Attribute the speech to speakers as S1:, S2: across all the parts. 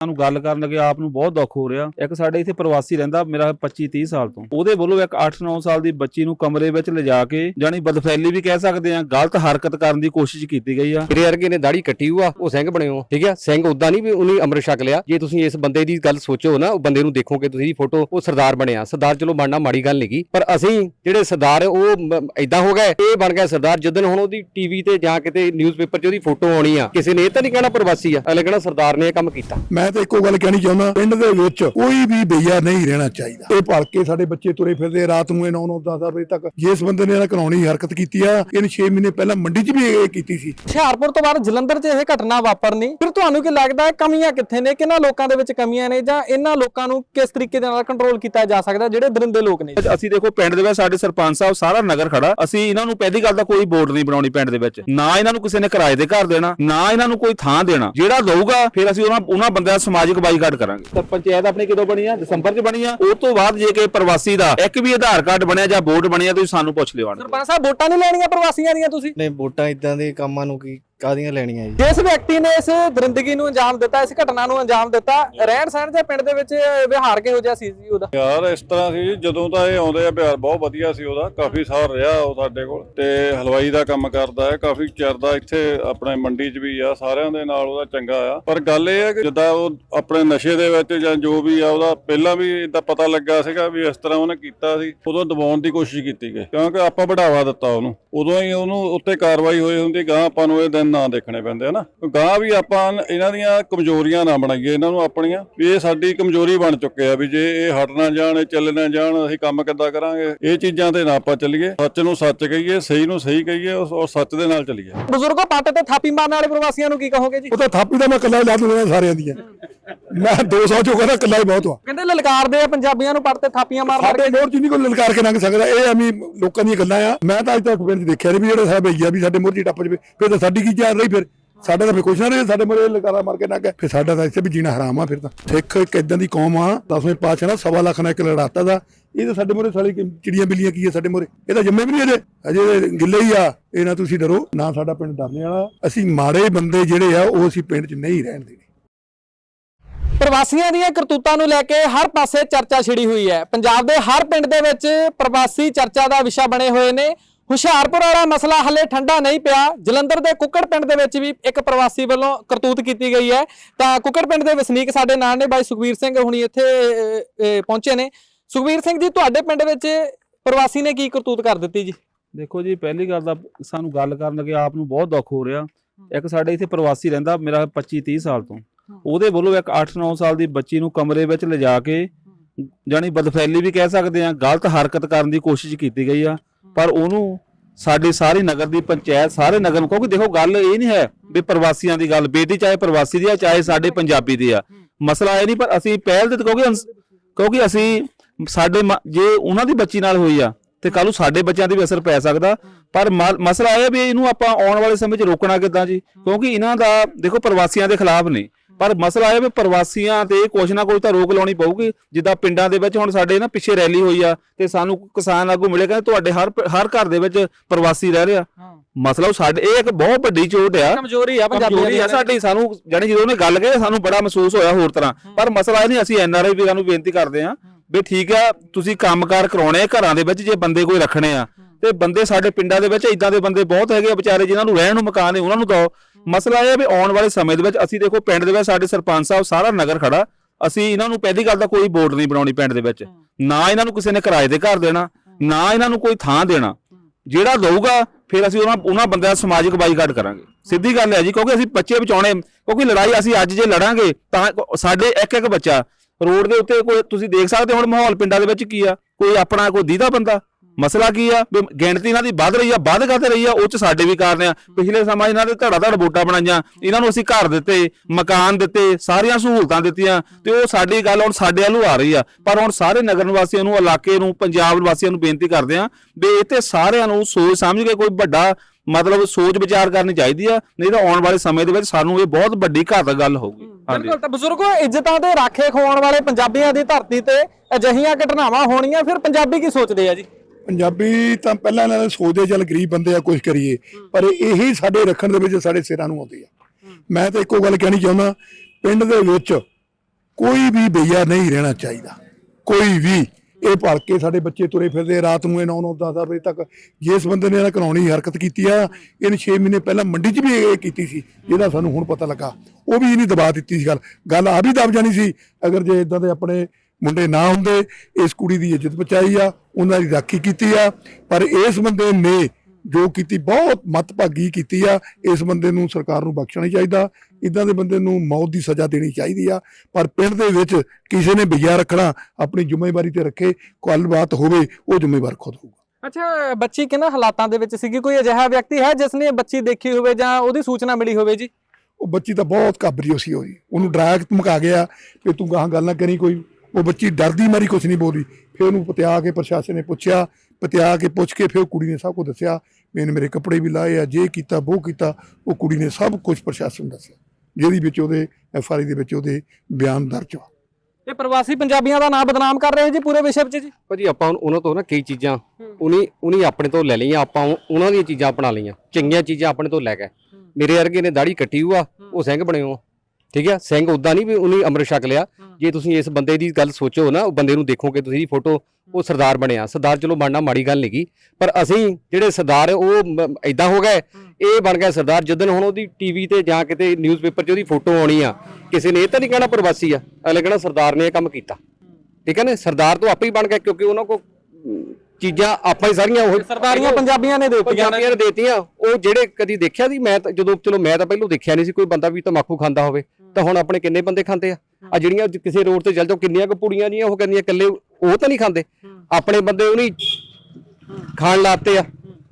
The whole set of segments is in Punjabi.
S1: ਸਾਨੂੰ ਗੱਲ ਕਰਨ ਲੱਗੇ ਆਪ ਨੂੰ ਬਹੁਤ ਦੁੱਖ ਹੋ ਰਿਹਾ। ਇੱਕ ਸਾਡੇ ਇੱਥੇ ਪ੍ਰਵਾਸੀ ਰਹਿੰਦਾ ਮੇਰਾ 25 30 ਸਾਲ ਤੋਂ। ਉਹਦੇ ਵੱਲੋਂ ਇੱਕ 8-9 ਸਾਲ ਦੀ ਬੱਚੀ ਨੂੰ ਕਮਰੇ ਵਿੱਚ ਲਿਜਾ ਕੇ ਜਾਨੀ ਬਦਫੈਲੀ ਵੀ ਕਹਿ ਸਕਦੇ ਆ ਗਲਤ ਹਰਕਤ ਕਰਨ ਦੀ ਕੋਸ਼ਿਸ਼ ਕੀਤੀ ਗਈ ਆ।
S2: ਮੇਰੇ ਵਰਗੇ ਨੇ ਦਾੜੀ ਕੱਟੀ ਹੋਆ ਉਹ ਸਿੰਘ ਬਣੇ ਹੋ। ਠੀਕ ਹੈ ਸਿੰਘ ਉਦਾਂ ਨਹੀਂ ਵੀ ਉਹਨੇ ਅੰਮ੍ਰਿਤ ਛਕ ਲਿਆ। ਜੇ ਤੁਸੀਂ ਇਸ ਬੰਦੇ ਦੀ ਗੱਲ ਸੋਚੋ ਨਾ ਉਹ ਬੰਦੇ ਨੂੰ ਦੇਖੋਗੇ ਤੁਸੀਂ ਫੋਟੋ ਉਹ ਸਰਦਾਰ ਬਣਿਆ ਸਰਦਾਰ ਚਲੋ ਬਣਨਾ ਮਾੜੀ ਗੱਲ ਨਹੀਂਗੀ ਪਰ ਅਸੀਂ ਜਿਹੜੇ ਸਰਦਾਰ ਉਹ ਐਦਾਂ ਹੋ ਗਏ। ਇਹ ਬਣ ਗਿਆ ਸਰਦਾਰ ਜਦੋਂ ਹੁਣ ਉਹਦੀ ਟੀਵੀ ਤੇ ਜਾਂ ਕਿਤੇ ਨਿਊਜ਼ਪੇਪਰ 'ਚ ਉਹਦੀ ਫੋਟੋ ਆਉਣੀ ਆ ਕਿਸੇ ਨੇ ਇਹ ਤਾਂ ਨਹੀਂ ਕਹਿਣਾ ਪ੍ਰਵਾਸੀ ਆ ਅਗਲੇ ਕਹਿਣਾ ਸਰਦਾਰ ਨੇ ਇਹ ਕੰਮ ਕੀਤਾ।
S3: ਮੈਂ ਤਾਂ ਇੱਕੋ ਗੱਲ ਕਹਿਣੀ ਚਾਹੁੰਦਾ ਪਿੰਡ ਦੇ ਵਿੱਚ ਕੋਈ ਵੀ ਬਈਆ ਨਹੀਂ ਰਹਿਣਾ ਚਾਹੀਦਾ। ਇਹ ਭੜ ਕੇ ਸਾਡੇ ਬੱਚੇ ਤੁਰੇ ਫਿਰਦੇ ਰਾਤ ਨੂੰ ਇਹ 9 9 10 10 ਵਜੇ ਤੱਕ ਜਿਸ ਬੰਦੇ ਨੇ ਇਹਨਾਂ ਕਰਾਉਣੀ ਹਰਕਤ ਕੀਤੀ ਆ ਇਹਨੇ 6 ਮਹੀਨੇ ਪਹਿਲਾਂ ਮੰਡੀ 'ਚ ਵੀ ਇਹ ਕੀਤੀ ਸੀ।
S4: ਹੁਸ਼ਿਆਰਪੁਰ ਤੋਂ ਬਾਅਦ ਜਲੰਧਰ 'ਚ ਇਹ ਘਟਨਾ ਵਾਪਰਨੀ। ਫਿਰ ਤੁਹਾਨੂੰ ਕੀ ਲੱਗਦਾ ਹੈ ਕਮੀਆਂ ਕਿੱਥੇ ਨੇ? ਕਿਹਨਾਂ ਲੋਕਾਂ ਦੇ ਵਿੱਚ ਕਮੀਆਂ ਨੇ ਜਾਂ ਇਹਨਾਂ ਲੋਕਾਂ ਨੂੰ ਕਿਸ ਤਰੀਕੇ ਦੇ ਨਾਲ ਕੰਟਰੋਲ ਕੀਤਾ ਜਾ ਸਕਦਾ ਜਿਹੜੇ ਦਰਿੰਦੇ ਲੋਕ ਨੇ?
S1: ਅਸੀਂ ਦੇਖੋ ਪਿੰਡ ਦੇ ਵਿੱਚ ਸਾਡੇ ਸਰਪੰਚ ਸਾਹਿਬ ਸਾਰਾ ਨਗਰ ਖੜਾ। ਅਸੀਂ ਇਹਨਾਂ ਨੂੰ ਪਹਿਲੀ ਗੱਲ ਤਾਂ ਕੋਈ ਵੋਟ ਨਹੀਂ ਬਣਾਉਣੀ ਪਿੰਡ ਦੇ ਵਿੱਚ। ਨਾ ਇਹਨਾਂ ਨੂੰ ਕਿਸੇ ਨੇ ਕਿਰਾਏ ਦੇ ਘਰ ਦੇਣਾ ਨਾ ਇਹਨਾਂ ਨੂੰ ਕੋਈ ਥਾਂ ਦੇਣਾ। ਜਿਹੜਾ ਦਊਗਾ ਫਿਰ ਅਸੀਂ ਉਹਨਾਂ ਉਹਨਾਂ ਬੰਦਿਆਂ ਸਮਾਜਿਕ ਬਾਈਕਾਟ ਕਰਾਂਗੇ। ਤਾਂ ਪੰਚਾਇਤ ਆਪਣੀ ਕਦੋਂ ਬਣੀ ਆ? ਦਸੰਬਰ 'ਚ ਬਣੀ ਆ? ਉਸ ਤੋਂ ਬਾਅਦ ਜੇ ਕਿ ਪ੍ਰਵਾਸੀ ਦਾ ਇੱਕ ਵੀ ਆਧਾਰ ਕਾਰਡ ਬਣਿਆ ਜਾਂ ਵੋਟ ਬਣਿਆ ਤੁਸੀਂ ਸਾਨੂੰ ਪੁੱਛ ਲਿਓ।
S4: ਸਰਪੰਚ ਸਾਹਿਬ ਵੋਟਾਂ ਨਹੀਂ ਲੈਣੀਆਂ ਪ੍ਰਵਾਸੀਆਂ ਦੀਆਂ ਤੁਸੀਂ?
S5: ਨਹੀਂ ਵੋਟਾਂ ਇਦਾਂ ਦੇ ਕੰਮਾਂ ਨੂੰ ਕੀ ਕਾਦੀਆਂ ਲੈਣੀਆਂ ਜੀ?
S4: ਜਿਸ ਵਿਅਕਤੀ ਨੇ ਇਸ ਦਰਿੰਦਗੀ ਨੂੰ ਅੰਜਾਮ ਦਿੱਤਾ ਇਸ ਘਟਨਾ ਨੂੰ ਅੰਜਾਮ ਦਿੱਤਾ ਰਹਿਣ ਸਹਿਣ ਦੇ ਪਿੰਡ ਦੇ ਵਿੱਚ ਵਿਹਾਰ ਕਿਹੋ ਜਿਹਾ ਸੀ ਜੀ ਉਹਦਾ?
S6: ਯਾਰ ਇਸ ਤਰ੍ਹਾਂ ਸੀ ਜਦੋਂ ਤਾਂ ਇਹ ਆਉਂਦੇ ਆ ਬਿਹਾਰ ਬਹੁਤ ਵਧੀਆ ਸੀ ਉਹਦਾ ਕਾਫੀ ਸਾਲ ਰਿਹਾ ਉਹ ਸਾਡੇ ਕੋਲ। ਤੇ ਹਲਵਾਈ ਦਾ ਕੰਮ ਕਰਦਾ ਹੈ ਕਾਫੀ ਚਿਰ ਦਾ ਇੱਥੇ ਆਪਣੇ ਮੰਡੀ 'ਚ ਵੀ ਆ ਸਾਰਿਆਂ ਦੇ ਨਾਲ ਉਹਦਾ ਚੰਗਾ ਆ। ਪਰ ਗੱਲ ਇਹ ਹੈ ਕਿ ਜਿੱਦਾਂ ਉਹ ਆਪਣੇ ਨਸ਼ੇ ਦੇ ਵਿੱਚ ਜਾਂ ਜੋ ਵੀ ਆ ਉਹਦਾ ਪਹਿਲਾਂ ਵੀ ਇਦਾਂ ਪਤਾ ਲੱਗਾ ਸੀਗਾ ਵੀ ਇਸ ਤਰ੍ਹਾਂ ਉਹਨੇ ਕੀਤਾ ਸੀ ਉਦੋਂ ਦਬਾਉਣ ਦੀ ਕੋਸ਼ਿਸ਼ ਕੀਤੀ ਗਈ। ਕਿਉਂਕਿ ਆਪਾਂ ਵਧਾਵਾ ਦਿੱਤਾ ਉਹਨੂੰ। ਉਦੋਂ ਹੀ ਉਹਨੂੰ ਉੱਤੇ ਕਾਰਵਾਈ ਹੋਈ ਹੁੰਦੀ ਗਾਂ ਆਪਾਂ ਨੂੰ ਇਹ ਦਿਨ ਨਾ ਦੇਖਣੇ ਪੈਂਦੇ ਹਨਾ ਗਾਂ ਵੀ ਆਪਾਂ ਇਹਨਾਂ ਦੀਆਂ ਕਮਜ਼ੋਰੀਆਂ ਨਾ ਬਣਾਈਏ ਇਹਨਾਂ ਨੂੰ ਆਪਣੀਆਂ। ਵੀ ਇਹ ਸਾਡੀ ਕਮਜ਼ੋਰੀ ਬਣ ਚੁੱਕੇ ਆ ਵੀ ਜੇ ਇਹ ਹਟ ਨਾ ਜਾਣ ਇਹ ਚੱਲ ਨਾ ਜਾਣ ਅਸੀਂ ਕੰਮ ਕਿੱਦਾਂ ਕਰਾਂਗੇ? ਇਹ ਚੀਜ਼ਾਂ ਤੇ ਨਾ ਆਪਾਂ ਚੱਲੀਏ। ਸੱਚ ਨੂੰ ਸੱਚ ਕਹੀਏ ਸਹੀ ਨੂੰ ਸਹੀ ਕਹੀਏ ਔਰ ਸੱਚ ਦੇ ਨਾਲ ਚੱਲੀਏ।
S4: ਬਜ਼ੁਰਗੋ ਪੱਟ ਤੇ ਥਾਪੀ ਮਾਰਨ ਵਾਲੇ ਪ੍ਰਵਾਸੀਆਂ ਨੂੰ ਕੀ ਕਹੋਗੇ ਜੀ?
S3: ਉਹ ਤਾਂ ਥਾਪੀ ਦਾ ਮੈਂ ਇਕੱਲਾ ਹੀ ਲਾ ਦੂੰਗਾ ਸਾਰਿਆਂ ਦੀਆਂ। ਮੈਂ 200 ਚੋਂ ਕਹਿੰਦਾ ਇਕੱਲਾ ਹੀ ਬਹੁਤ ਆ
S4: ਕਹਿੰਦੇ ਲਲਕਾਰਦੇ ਆ ਪੰਜਾਬੀਆਂ ਨੂੰ ਪੱਟ ਤੇ ਥਾਪੀਆਂ ਮਾਰ ਮਾਰ
S3: ਸਾਡੇ
S4: ਕੇ
S3: ਮੋਰ ਚ ਨਹੀਂ ਕੋਈ ਲਲਕਾਰ ਕੇ ਲੰਘ ਸਕਦਾ ਇਹ ਐਵੇਂ ਲੋਕਾਂ ਦੀਆਂ ਗੱਲਾਂ ਆ। ਮੈਂ ਤਾਂ ਅੱਜ ਤੱਕ ਪਿੰਡ 'ਚ ਦੇਖਿਆ ਨਹੀਂ ਵੀ ਜਿਹੜਾ ਸਾਹਿਬ ਭਈਆ ਵੀ ਸਾਡੇ ਮੋਰ ਚ ਟੱਪ ਜਵੇ ਫਿਰ ਤਾਂ ਸਾਡੀ ਕੀ ਜਾਨ ਰਹੀ ਫਿਰ। ਸਾਡਾ ਤਾਂ ਫਿਰ ਕੁਛ ਨਾ ਰਹੇ ਸਾਡੇ ਮੋਰੇ ਲਲਕਾਰਾ ਮਾਰ ਕੇ ਨਾ ਗਏ ਫਿਰ ਸਾਡਾ ਤਾਂ ਇੱਥੇ ਵੀ ਜੀਣਾ ਹਰਾਮ ਆ ਫਿਰ ਤਾਂ। ਸਿੱਖ ਇੱਕ ਇਦਾਂ ਦੀ ਕੌਮ ਆ ਦਸਵੇਂ ਪਾਤਸ਼ਾਹ ਨਾਲ ਸਵਾ ਲੱਖ ਨਾਲ ਇੱਕ ਲੜਾਤਾ ਦਾ। ਇਹ ਤਾਂ ਸਾਡੇ ਮੋਰੇ ਸਾਲੀ ਚਿੜੀਆਂ ਬਿੱਲੀਆਂ ਕੀ ਆ ਸਾਡੇ ਮੋਰੇ ਇਹ ਤਾਂ ਜੰਮੇ ਵੀ ਨਹੀਂ ਅਜੇ। ਅਜੇ ਗਿੱਲੇ ਹੀ ਆ। ਇਹ ਨਾ ਤੁਸੀਂ ਡਰੋ, ਨਾ ਸਾਡਾ ਪਿੰਡ ਡਰਨੇ ਵਾਲਾ। ਅਸੀਂ ਮਾੜੇ ਬੰਦੇ ਜਿਹੜੇ ਆ, ਉਹ ਅਸੀਂ ਪਿੰਡ 'ਚ ਨਹੀਂ ਰਹਿਣ ਦੇਣੇ।
S4: ਪ੍ਰਵਾਸੀਆਂ ਦੀਆਂ ਕਰਤੂਤਾਂ ਨੂੰ ਲੈ ਕੇ ਹਰ ਪਾਸੇ ਚਰਚਾ ਛਿੜੀ ਹੋਈ ਹੈ। ਪੰਜਾਬ ਦੇ ਹਰ ਪਿੰਡ ਦੇ ਵਿੱਚ ਪ੍ਰਵਾਸੀ ਚਰਚਾ ਦਾ ਵਿਸ਼ਾ ਬਣੇ ਹੋਏ ਨੇ। ਹੁਸ਼ਿਆਰਪੁਰ ਵਾਲਾ ਮਸਲਾ ਹਲੇ ਠੰਡਾ ਨਹੀਂ ਪਿਆ। ਜਲੰਧਰ ਦੇ ਕੁੱਕੜ ਪਿੰਡ ਦੇ ਵਿੱਚ ਵੀ ਇੱਕ ਪ੍ਰਵਾਸੀ ਵੱਲੋਂ ਕਰਤੂਤ ਕੀਤੀ ਗਈ ਹੈ। ਤਾਂ ਕੁੱਕੜ ਪਿੰਡ ਦੇ ਵਸਨੀਕ ਸਾਡੇ ਨਾਲ ਨੇ ਬਾਈ ਸੁਖਵੀਰ ਸਿੰਘ ਹੁਣੀ ਇੱਥੇ ਪਹੁੰਚੇ ਨੇ। ਸੁਖਵੀਰ ਸਿੰਘ ਜੀ ਤੁਹਾਡੇ ਪਿੰਡ ਵਿੱਚ ਪ੍ਰਵਾਸੀ ਨੇ ਕੀ ਕਰਤੂਤ ਕਰ ਦਿੱਤੀ ਜੀ?
S1: ਦੇਖੋ ਜੀ ਪਹਿਲੀ ਗੱਲ ਤਾਂ ਸਾਨੂੰ ਗੱਲ ਕਰਨ ਲੱਗੇ ਆਪ ਨੂੰ ਬਹੁਤ ਦੁੱਖ ਹੋ ਰਿਹਾ। ਇੱਕ ਸਾਡੇ ਇੱਥੇ ਪ੍ਰਵਾਸੀ ਰਹਿੰਦਾ ਮੇਰਾ 25 30 ਸਾਲ ਤੋਂ। ਉਹਦੇ ਵੱਲੋਂ ਇੱਕ 8-9 ਸਾਲ ਦੀ ਬੱਚੀ ਨੂੰ ਕਮਰੇ ਵਿੱਚ ਲਿਜਾ ਕੇ ਜਾਨੀ ਬਦਫੈਲੀ ਵੀ ਕਹਿ ਸਕਦੇ ਆ ਗਲਤ ਹਰਕਤ ਕਰਨ ਦੀ ਕੋਸ਼ਿਸ਼ ਕੀਤੀ ਗਈ ਆ। ਪਰ ਉਹਨੂੰ ਸਾਡੀ ਸਾਰੀ ਨਗਰ ਦੀ ਪੰਚਾਇਤ, ਸਾਰੇ ਨਗਰ ਨੂੰ, ਕਿਉਂਕਿ ਦੇਖੋ ਗੱਲ ਇਹ ਨਹੀਂ ਹੈ ਵੀ ਪ੍ਰਵਾਸੀਆਂ ਦੀ ਗੱਲ, ਬੇਟੀ ਚਾਹੇ ਪ੍ਰਵਾਸੀ ਦੀ ਆ, ਚਾਹੇ ਸਾਡੇ ਪੰਜਾਬੀ ਦੀ ਆ। ਮਸਲਾ ਇਹ ਨਹੀਂ ਪਰ ਅਸੀਂ ਪਹਿਲ ਦੇ ਕਿਉਂਕਿ ਕਿਉਂਕਿ ਅਸੀਂ ਸਾਡੇ ਜੇ ਉਹਨਾਂ ਦੀ ਬੱਚੀ ਨਾਲ ਹੋਈ ਆ, ਤੇ ਕੱਲ ਨੂੰ ਸਾਡੇ ਬੱਚਿਆਂ ਤੇ ਵੀ ਅਸਰ ਪੈ ਸਕਦਾ। ਪਰ ਮ- ਮਸਲਾ ਇਹ ਹੈ ਵੀ ਇਹਨੂੰ ਆਪਾਂ ਆਉਣ ਵਾਲੇ ਸਮੇਂ 'ਚ ਰੋਕਣਾ ਕਿੱਦਾਂ ਜੀ? ਕਿਉਂਕਿ ਇਹਨਾਂ ਦਾ ਦੇਖੋ ਪ੍ਰਵਾਸੀਆਂ ਦੇ ਖਿਲਾਫ ਨਹੀਂ ਪਰ ਮਸਲਾ ਇਹ ਹੈ ਵੀ ਪ੍ਰਵਾਸੀਆਂ ਤੇ ਕੁਛ ਨਾ ਕੁਛ ਤਾਂ ਰੋਕ ਲਾਉਣੀ ਪਊਗੀ। ਜਿੱਦਾਂ ਪਿੰਡਾਂ ਦੇ ਵਿੱਚ ਹੁਣ ਸਾਡੇ ਨਾ ਪਿੱਛੇ ਰੈਲੀ ਹੋਈ ਆ ਤੇ ਸਾਨੂੰ ਕਿਸਾਨ ਆਗੂ ਮਿਲੇ ਕਹਿੰਦੇ ਤੁਹਾਡੇ ਹਰ ਹਰ ਘਰ ਦੇ ਵਿੱਚ ਪ੍ਰਵਾਸੀ ਰਹਿ ਰਿਹਾ ਮਸਲਾ ਉਹ ਸਾਡੇ ਇਹ ਇੱਕ ਬਹੁਤ ਵੱਡੀ ਚੋਟ ਆ।
S4: ਕਮਜ਼ੋਰੀ ਆ ਦੀ
S1: ਆ ਸਾਡੀ ਸਾਨੂੰ ਜਾਨੀ ਜਦੋਂ ਉਹਨੇ ਗੱਲ ਕਹੀ ਸਾਨੂੰ ਬੜਾ ਮਹਿਸੂਸ ਹੋਇਆ ਹੋਰ ਤਰ੍ਹਾਂ। ਪਰ ਮਸਲਾ ਇਹ ਨਹੀਂ ਅਸੀਂ ਐਨਆਰਆਈ ਵੀਰਾਂ ਨੂੰ ਬੇਨਤੀ ਕਰਦੇ ਆ ਵੀ ਠੀਕ ਆ ਤੁਸੀਂ ਕੰਮਕਾਰ ਕਰਾਉਣੇ ਆ ਘਰਾਂ ਦੇ ਵਿੱਚ ਜੇ ਬੰਦੇ ਕੋਈ ਰੱਖਣੇ ਆ। ਤੇ ਬੰਦੇ ਸਾਡੇ ਪਿੰਡਾਂ ਦੇ ਵਿੱਚ ਇਦਾਂ ਦੇ ਬੰਦੇ ਬਹੁਤ ਹੈਗੇ ਆ ਵਿਚਾਰੇ ਜਿਨ੍ਹਾਂ ਨੂੰ ਰਹਿਣ ਨੂੰ ਮਕਾਨ ਨਹੀਂ ਉਹਨਾਂ ਨੂੰ ਦਿਓ। ਮਸਲਾ ਇਹ ਹੈ ਵੀ ਆਉਣ ਵਾਲੇ ਸਮੇਂ ਦੇ ਵਿੱਚ ਅਸੀਂ ਦੇਖੋ ਪਿੰਡ ਦੇ ਵਿੱਚ ਸਾਡੇ ਸਰਪੰਚ ਸਾਹਿਬ ਸਾਰਾ ਨਗਰ ਖੜਾ, ਅਸੀਂ ਇਹਨਾਂ ਨੂੰ ਪਹਿਲੀ ਗੱਲ ਤਾਂ ਕੋਈ ਬੋਰਡ ਨਹੀਂ ਬਣਾਉਣੀ ਪਿੰਡ ਦੇ ਵਿੱਚ। ਨਾ ਇਹਨਾਂ ਨੂੰ ਕਿਸੇ ਨੇ ਕਿਰਾਏ ਦੇ ਘਰ ਦੇਣਾ, ਨਾ ਇਹਨਾਂ ਨੂੰ ਕੋਈ ਥਾਂ ਦੇਣਾ। ਜਿਹੜਾ ਦਊਗਾ, ਫਿਰ ਅਸੀਂ ਉਹਨਾਂ ਉਹਨਾਂ ਬੰਦਿਆਂ ਦਾ ਸਮਾਜਿਕ ਬਾਈਕਾਟ ਕਰਾਂਗੇ। ਸਿੱਧੀ ਗੱਲ ਹੈ ਜੀ, ਕਿਉਂਕਿ ਅਸੀਂ ਬੱਚੇ ਬਚਾਉਣੇ, ਕਿਉਂਕਿ ਲੜਾਈ ਅਸੀਂ ਅੱਜ ਜੇ ਲੜਾਂਗੇ, ਤਾਂ ਸਾਡੇ ਇੱਕ ਇੱਕ ਬੱਚਾ ਰੋਡ ਦੇ ਉੱਤੇ ਕੋਈ, ਤੁਸੀਂ ਦੇਖ ਸਕਦੇ ਹੋ ਹੁਣ ਮਾਹੌਲ ਪਿੰਡਾਂ ਦੇ ਵਿੱਚ ਕੀ ਆ, ਕੋਈ ਆਪਣਾ, ਕੋਈ ਦੀਦਾ ਬੰਦਾ। ਮਸਲਾ ਕੀ ਆ? ਵੀ ਗਿਣਤੀ ਇਹਨਾਂ ਦੀ ਵੱਧ ਰਹੀ ਆ ਵੱਧ ਕਾਤੇ ਰਹੀ ਆ ਉਹ ਚ ਸਾਡੇ ਵੀ ਕਾਰਨ ਆ। ਪਿਛਲੇ ਸਮਾਂ ਇਹਨਾਂ ਦੇ ਧੜਾ ਧੜ ਵੋਟਾਂ ਬਣਾਈਆਂ ਇਹਨਾਂ ਨੂੰ ਅਸੀਂ ਘਰ ਦਿੱਤੇ ਮਕਾਨ ਦਿੱਤੇ ਸਾਰੀਆਂ ਸਹੂਲਤਾਂ ਦਿੱਤੀਆਂ ਤੇ ਉਹ ਸਾਡੀ ਗੱਲ ਹੁਣ ਸਾਡੇ ਵੱਲੋਂ ਆ ਰਹੀ ਆ। ਪਰ ਹੁਣ ਸਾਰੇ ਨਗਰ ਨਿਵਾਸੀਆਂ ਨੂੰ ਇਲਾਕੇ ਨੂੰ ਪੰਜਾਬ ਨਿਵਾਸੀਆਂ ਨੂੰ ਬੇਨਤੀ ਕਰਦੇ ਆ ਵੀ ਇਹ ਤੇ ਸਾਰਿਆਂ ਨੂੰ ਸੋਚ ਸਮਝ ਕੇ ਕੋਈ ਵੱਡਾ ਮਤਲਬ ਸੋਚ ਵਿਚਾਰ ਕਰਨੀ ਚਾਹੀਦੀ ਆ ਨਹੀਂ ਤਾਂ ਆਉਣ ਵਾਲੇ ਸਮੇਂ ਦੇ ਵਿੱਚ ਸਾਨੂੰ ਇਹ ਬਹੁਤ ਵੱਡੀ ਘਾਤਕ ਗੱਲ ਹੋਊਗੀ।
S4: ਬਿਲਕੁਲ ਤਾਂ ਬਜ਼ੁਰਗੋ ਇੱਜ਼ਤਾਂ ਦੇ ਰਾਖੇ ਖਵਾਉਣ ਵਾਲੇ ਪੰਜਾਬੀਆਂ ਦੀ ਧਰਤੀ ਤੇ ਅਜਿਹੀਆਂ ਘਟਨਾਵਾਂ ਹੋਣੀਆਂ ਫਿਰ ਪੰਜਾਬੀ ਕੀ ਸੋਚਦੇ ਆ ਜੀ?
S3: ਪੰਜਾਬੀ ਤਾਂ ਪਹਿਲਾਂ ਇਹਨਾਂ ਦੇ ਸੋਚਦੇ ਚੱਲ ਗਰੀਬ ਬੰਦੇ ਆ ਕੁਝ ਕਰੀਏ। ਪਰ ਇਹੀ ਸਾਡੇ ਰੱਖਣ ਦੇ ਵਿੱਚ ਸਾਡੇ ਸਿਰਾਂ ਨੂੰ ਆਉਂਦੀ ਆ। ਮੈਂ ਤਾਂ ਇੱਕੋ ਗੱਲ ਕਹਿਣੀ ਚਾਹੁੰਦਾ, ਪਿੰਡ ਦੇ ਵਿੱਚ ਕੋਈ ਵੀ ਬਈਆ ਨਹੀਂ ਰਹਿਣਾ ਚਾਹੀਦਾ। ਕੋਈ ਵੀ। ਇਹ ਭੜ ਕੇ ਸਾਡੇ ਬੱਚੇ ਤੁਰੇ ਫਿਰਦੇ ਰਾਤ ਨੂੰ ਇਹ 9 9 10 10 ਵਜੇ ਤੱਕ ਜਿਸ ਬੰਦੇ ਨੇ ਇਹਨਾਂ ਕਰਾਉਣੀ ਹਰਕਤ ਕੀਤੀ ਆ, ਇਹਨੇ 6 ਮਹੀਨੇ ਪਹਿਲਾਂ ਮੰਡੀ 'ਚ ਵੀ ਇਹ ਕੀਤੀ ਸੀ, ਜਿਹਦਾ ਸਾਨੂੰ ਹੁਣ ਪਤਾ ਲੱਗਾ। ਉਹ ਵੀ ਇਹਨੇ ਦਬਾ ਦਿੱਤੀ ਸੀ ਗੱਲ। ਗੱਲ ਆ ਵੀ ਦਬ ਜਾਣੀ ਸੀ। ਅਗਰ ਜੇ ਇਦਾਂ ਦੇ ਆਪਣੇ ਮੁੰਡੇ ਨਾ ਹੁੰਦੇ ਇਸ ਕੁੜੀ ਦੀ ਇੱਜ਼ਤ ਬਚਾਈ ਆ ਉਹਨਾਂ ਦੀ ਰਾਖੀ ਕੀਤੀ ਆ ਪਰ ਇਸ ਬੰਦੇ ਨੇ ਜੋ ਕੀਤੀ ਬਹੁਤ ਮਤਭਾਗੀ ਕੀਤੀ ਆ ਇਸ ਬੰਦੇ ਨੂੰ ਸਰਕਾਰ ਨੂੰ ਬਖਸ਼ਣਾ ਚਾਹੀਦਾ ਇਦਾਂ ਦੇ ਬੰਦੇ ਨੂੰ ਮੌਤ ਦੀ ਸਜ਼ਾ ਦੇਣੀ ਚਾਹੀਦੀ ਆ ਪਰ ਪਿੰਡ ਦੇ ਵਿੱਚ ਕਿਸੇ ਨੇ ਬਈਆ ਰੱਖਣਾ ਆਪਣੀ ਜ਼ਿੰਮੇਵਾਰੀ ਤੇ ਰੱਖੇ ਗੱਲਬਾਤ ਹੋਵੇ ਉਹ ਜ਼ਿੰਮੇਵਾਰ ਖੁਦ ਹੋਊਗਾ।
S4: ਅੱਛਾ ਬੱਚੀ ਕਿਹਨਾਂ ਹਾਲਾਤਾਂ ਦੇ ਵਿੱਚ ਸੀਗੀ? ਕੋਈ ਅਜਿਹਾ ਵਿਅਕਤੀ ਹੈ ਜਿਸ ਨੇ ਬੱਚੀ ਦੇਖੀ ਹੋਵੇ ਜਾਂ ਉਹਦੀ ਸੂਚਨਾ ਮਿਲੀ ਹੋਵੇ ਜੀ?
S3: ਉਹ ਬੱਚੀ ਤਾਂ ਬਹੁਤ ਘਾਬਰੀ ਸੀ ਹੋਈ ਉਹਨੂੰ ਡਰਾਇਆ ਧਮਕਾ ਗਿਆ ਕਿ ਤੂੰ ਗਾਹਾਂ ਗੱਲ ਨਾ ਕਰੀ ਕੋਈ। ਉਹ ਬੱਚੀ ਡਰਦੀ ਮਾਰੀ ਕੁਝ ਨਹੀਂ ਬੋਲੀ ਫਿਰ ਉਹਨੂੰ ਪਤਿਆ ਕੇ ਪ੍ਰਸ਼ਾਸਨ ਨੇ ਪੁੱਛਿਆ ਪਤਿਆ ਕੇ ਪੁੱਛ ਕੇ ਫਿਰ ਉਹ ਕੁੜੀ ਨੇ ਸਭ ਕੁਝ ਦੱਸਿਆ। ਵੀ ਇਹਨੇ ਮੇਰੇ ਕੱਪੜੇ ਵੀ ਲਾਏ ਆ ਜੇ ਕੀਤਾ ਉਹ ਕੀਤਾ ਉਹ ਕੁੜੀ ਨੇ ਸਭ ਕੁਝ ਪ੍ਰਸ਼ਾਸਨ ਨੂੰ ਦੱਸਿਆ। ਜਿਹਦੀ ਵਿੱਚ ਉਹਦੇ ਐਫ ਆਰ ਦੇ ਵਿੱਚ ਉਹਦੇ ਬਿਆਨ ਦਰਜ ਆ।
S4: ਇਹ ਪ੍ਰਵਾਸੀ ਪੰਜਾਬੀਆਂ ਦਾ ਨਾਮ ਬਦਨਾਮ ਕਰ ਰਹੇ ਜੀ ਪੂਰੇ ਵਿਸ਼ਵ 'ਚ ਜੀ?
S2: ਭਾਜੀ ਆਪਾਂ ਉਹਨਾਂ ਤੋਂ ਨਾ ਕਈ ਚੀਜ਼ਾਂ ਉਨੀ ਉਨੀ ਆਪਣੇ ਤੋਂ ਲੈ ਲਈਆਂ। ਆਪਾਂ ਉਹ- ਉਹਨਾਂ ਦੀਆਂ ਚੀਜ਼ਾਂ ਅਪਣਾ ਲਈਆਂ। ਚੰਗੀਆਂ ਚੀਜ਼ਾਂ ਆਪਣੇ ਤੋਂ ਲੈ ਗਏ। ਮੇਰੇ ਵਰਗੇ ਨੇ ਦਾੜੀ ਕੱਟੀ ਹੋਆ ਉਹ ਸਿੰਘ ਬਣੇ ਹੋ ਠੀਕ ਹੈ ਸਿੰਘ ਉਦਾਂ ਨਹੀਂ ਵੀ ਉਹਨੇ ਅੰਮ੍ਰਿਤ ਛਕ ਲਿਆ। ਜੇ ਤੁਸੀਂ ਇਸ ਬੰਦੇ ਦੀ ਗੱਲ ਸੋਚੋ ਨਾ ਉਹ ਬੰਦੇ ਨੂੰ ਦੇਖੋਗੇ ਤੁਸੀਂ ਫੋਟੋ ਉਹ ਸਰਦਾਰ ਬਣਿਆ। ਸਰਦਾਰ ਚਲੋ ਬਣਨਾ ਮਾੜੀ ਗੱਲ ਨਹੀਂਗੀ ਪਰ ਅਸੀਂ ਜਿਹੜੇ ਸਰਦਾਰ ਉਹ ਐਦਾਂ ਹੋ ਗਏ। ਇਹ ਬਣ ਗਿਆ ਸਰਦਾਰ। ਜਦੋਂ ਹੁਣ ਉਹਦੀ ਟੀਵੀ ਤੇ ਜਾਂ ਕਿਤੇ ਨਿਊਜ਼ਪੇਪਰ 'ਚ ਉਹਦੀ ਫੋਟੋ ਆਉਣੀ ਆ ਕਿਸੇ ਨੇ ਇਹ ਤਾਂ ਨਹੀਂ ਕਹਿਣਾ ਪ੍ਰਵਾਸੀ ਆ ਅਗਲੇ ਕਹਿਣਾ ਸਰਦਾਰ ਨੇ ਇਹ ਕੰਮ ਕੀਤਾ। ਠੀਕ ਹੈ ਨਾ? ਸਰਦਾਰ ਤੋਂ ਆਪੇ ਹੀ ਬਣ ਗਿਆ ਕਿਉਂਕਿ ਉਹਨਾਂ ਕੋ ਚੀਜ਼ਾਂ ਆਪਾਂ ਹੀ ਸਾਰੀਆਂ ਉਹ
S4: ਸਰਦਾਰੀਆਂ ਪੰਜਾਬੀਆਂ ਨੇ ਦੇ ਦਿੱਤੀਆਂ।
S2: ਪੰਜਾਬੀਆਂ ਨੇ ਦੇਤੀਆਂ। ਉਹ ਜਿਹੜੇ ਕਦੀ ਦੇਖਿਆ ਸੀ? ਮੈਂ ਤਾਂ ਜਦੋਂ ਚਲੋ ਮੈਂ ਤਾਂ ਪਹਿਲਾਂ ਦੇਖਿਆ ਨਹੀਂ ਸੀ ਕੋਈ ਬੰਦਾ ਵੀ ਤਮਾਕੂ ਖਾਂਦਾ ਹੋਵੇ। ਤਾਂ ਹੁਣ ਆਪਣੇ ਕਿੰਨੇ ਬੰਦੇ ਖਾਂਦੇ ਆ? ਆ ਜਿਹੜੀਆਂ ਕਿਸੇ ਰੋਡ ਤੇ ਚੱਲ ਜਾਓ ਕਿੰਨੀਆਂ ਕੁ ਪੁੜੀਆਂ ਜੀਆਂ ਉਹ ਕਹਿੰਦੀਆਂ ਇਕੱਲੇ ਉਹ ਤਾਂ ਨਹੀਂ ਖਾਂਦੇ। ਆਪਣੇ ਬੰਦੇ ਉਹ ਨਹੀਂ ਖਾਣ ਲਾਤੇ ਆ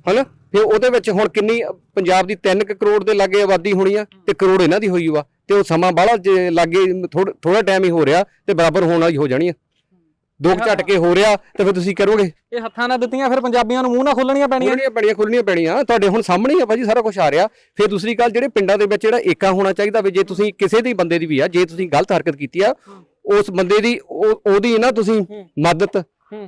S2: ਹਨਾ? ਫਿਰ ਉਹਦੇ ਵਿੱਚ ਹੁਣ ਕਿੰਨੀ ਪੰਜਾਬ ਦੀ 3 ਕਰੋੜ ਦੇ ਲਾਗੇ ਆਬਾਦੀ ਹੋਣੀ ਆ ਤੇ ਕਰੋੜ ਇਹਨਾਂ ਦੀ ਹੋਈ ਵਾ ਤੇ ਉਹ ਸਮਾਂ ਬਾਹਲਾ ਲਾਗੇ ਥੋੜਾ ਟਾਈਮ ਹੀ ਹੋ ਰਿਹਾ ਤੇ ਬਰਾਬਰ ਹੋਣ ਵਾਲੀ ਹੋ ਜਾਣੀ ਆ। ਦੋ ਕੁ ਝਟਕੇ ਹੋ ਰਿਹਾ ਤੇ ਫਿਰ ਤੁਸੀਂ ਕਰੋਗੇ?
S4: ਇਹ ਹੱਥਾਂ ਨਾਲ ਦਿੱਤੀਆਂ ਫਿਰ ਪੰਜਾਬੀਆਂ ਨੂੰ ਮੂੰਹ ਨਾਲ ਖੋਲਣੀਆਂ ਪੈਣੀਆਂ।
S2: ਖੁੱਲਣੀਆਂ ਪੈਣੀਆਂ ਖੁੱਲਣੀਆਂ ਪੈਣੀਆਂ। ਤੁਹਾਡੇ ਹੁਣ ਸਾਹਮਣੇ ਹੀ ਆ ਭਾਜੀ ਸਾਰਾ ਕੁਝ ਆ ਰਿਹਾ। ਫਿਰ ਦੂਸਰੀ ਗੱਲ ਜਿਹੜੇ ਪਿੰਡਾਂ ਦੇ ਵਿੱਚ ਜਿਹੜਾ ਏਕਾ ਹੋਣਾ ਚਾਹੀਦਾ ਵੀ ਜੇ ਤੁਸੀਂ ਕਿਸੇ ਦੀ ਬੰਦੇ ਦੀ ਵੀ ਆ ਜੇ ਤੁਸੀਂ ਗਲਤ ਹਰਕਤ ਕੀਤੀ ਆ ਉਸ ਬੰਦੇ ਦੀ ਉਹ- ਉਹਦੀ ਨਾ ਤੁਸੀਂ ਮਦਦ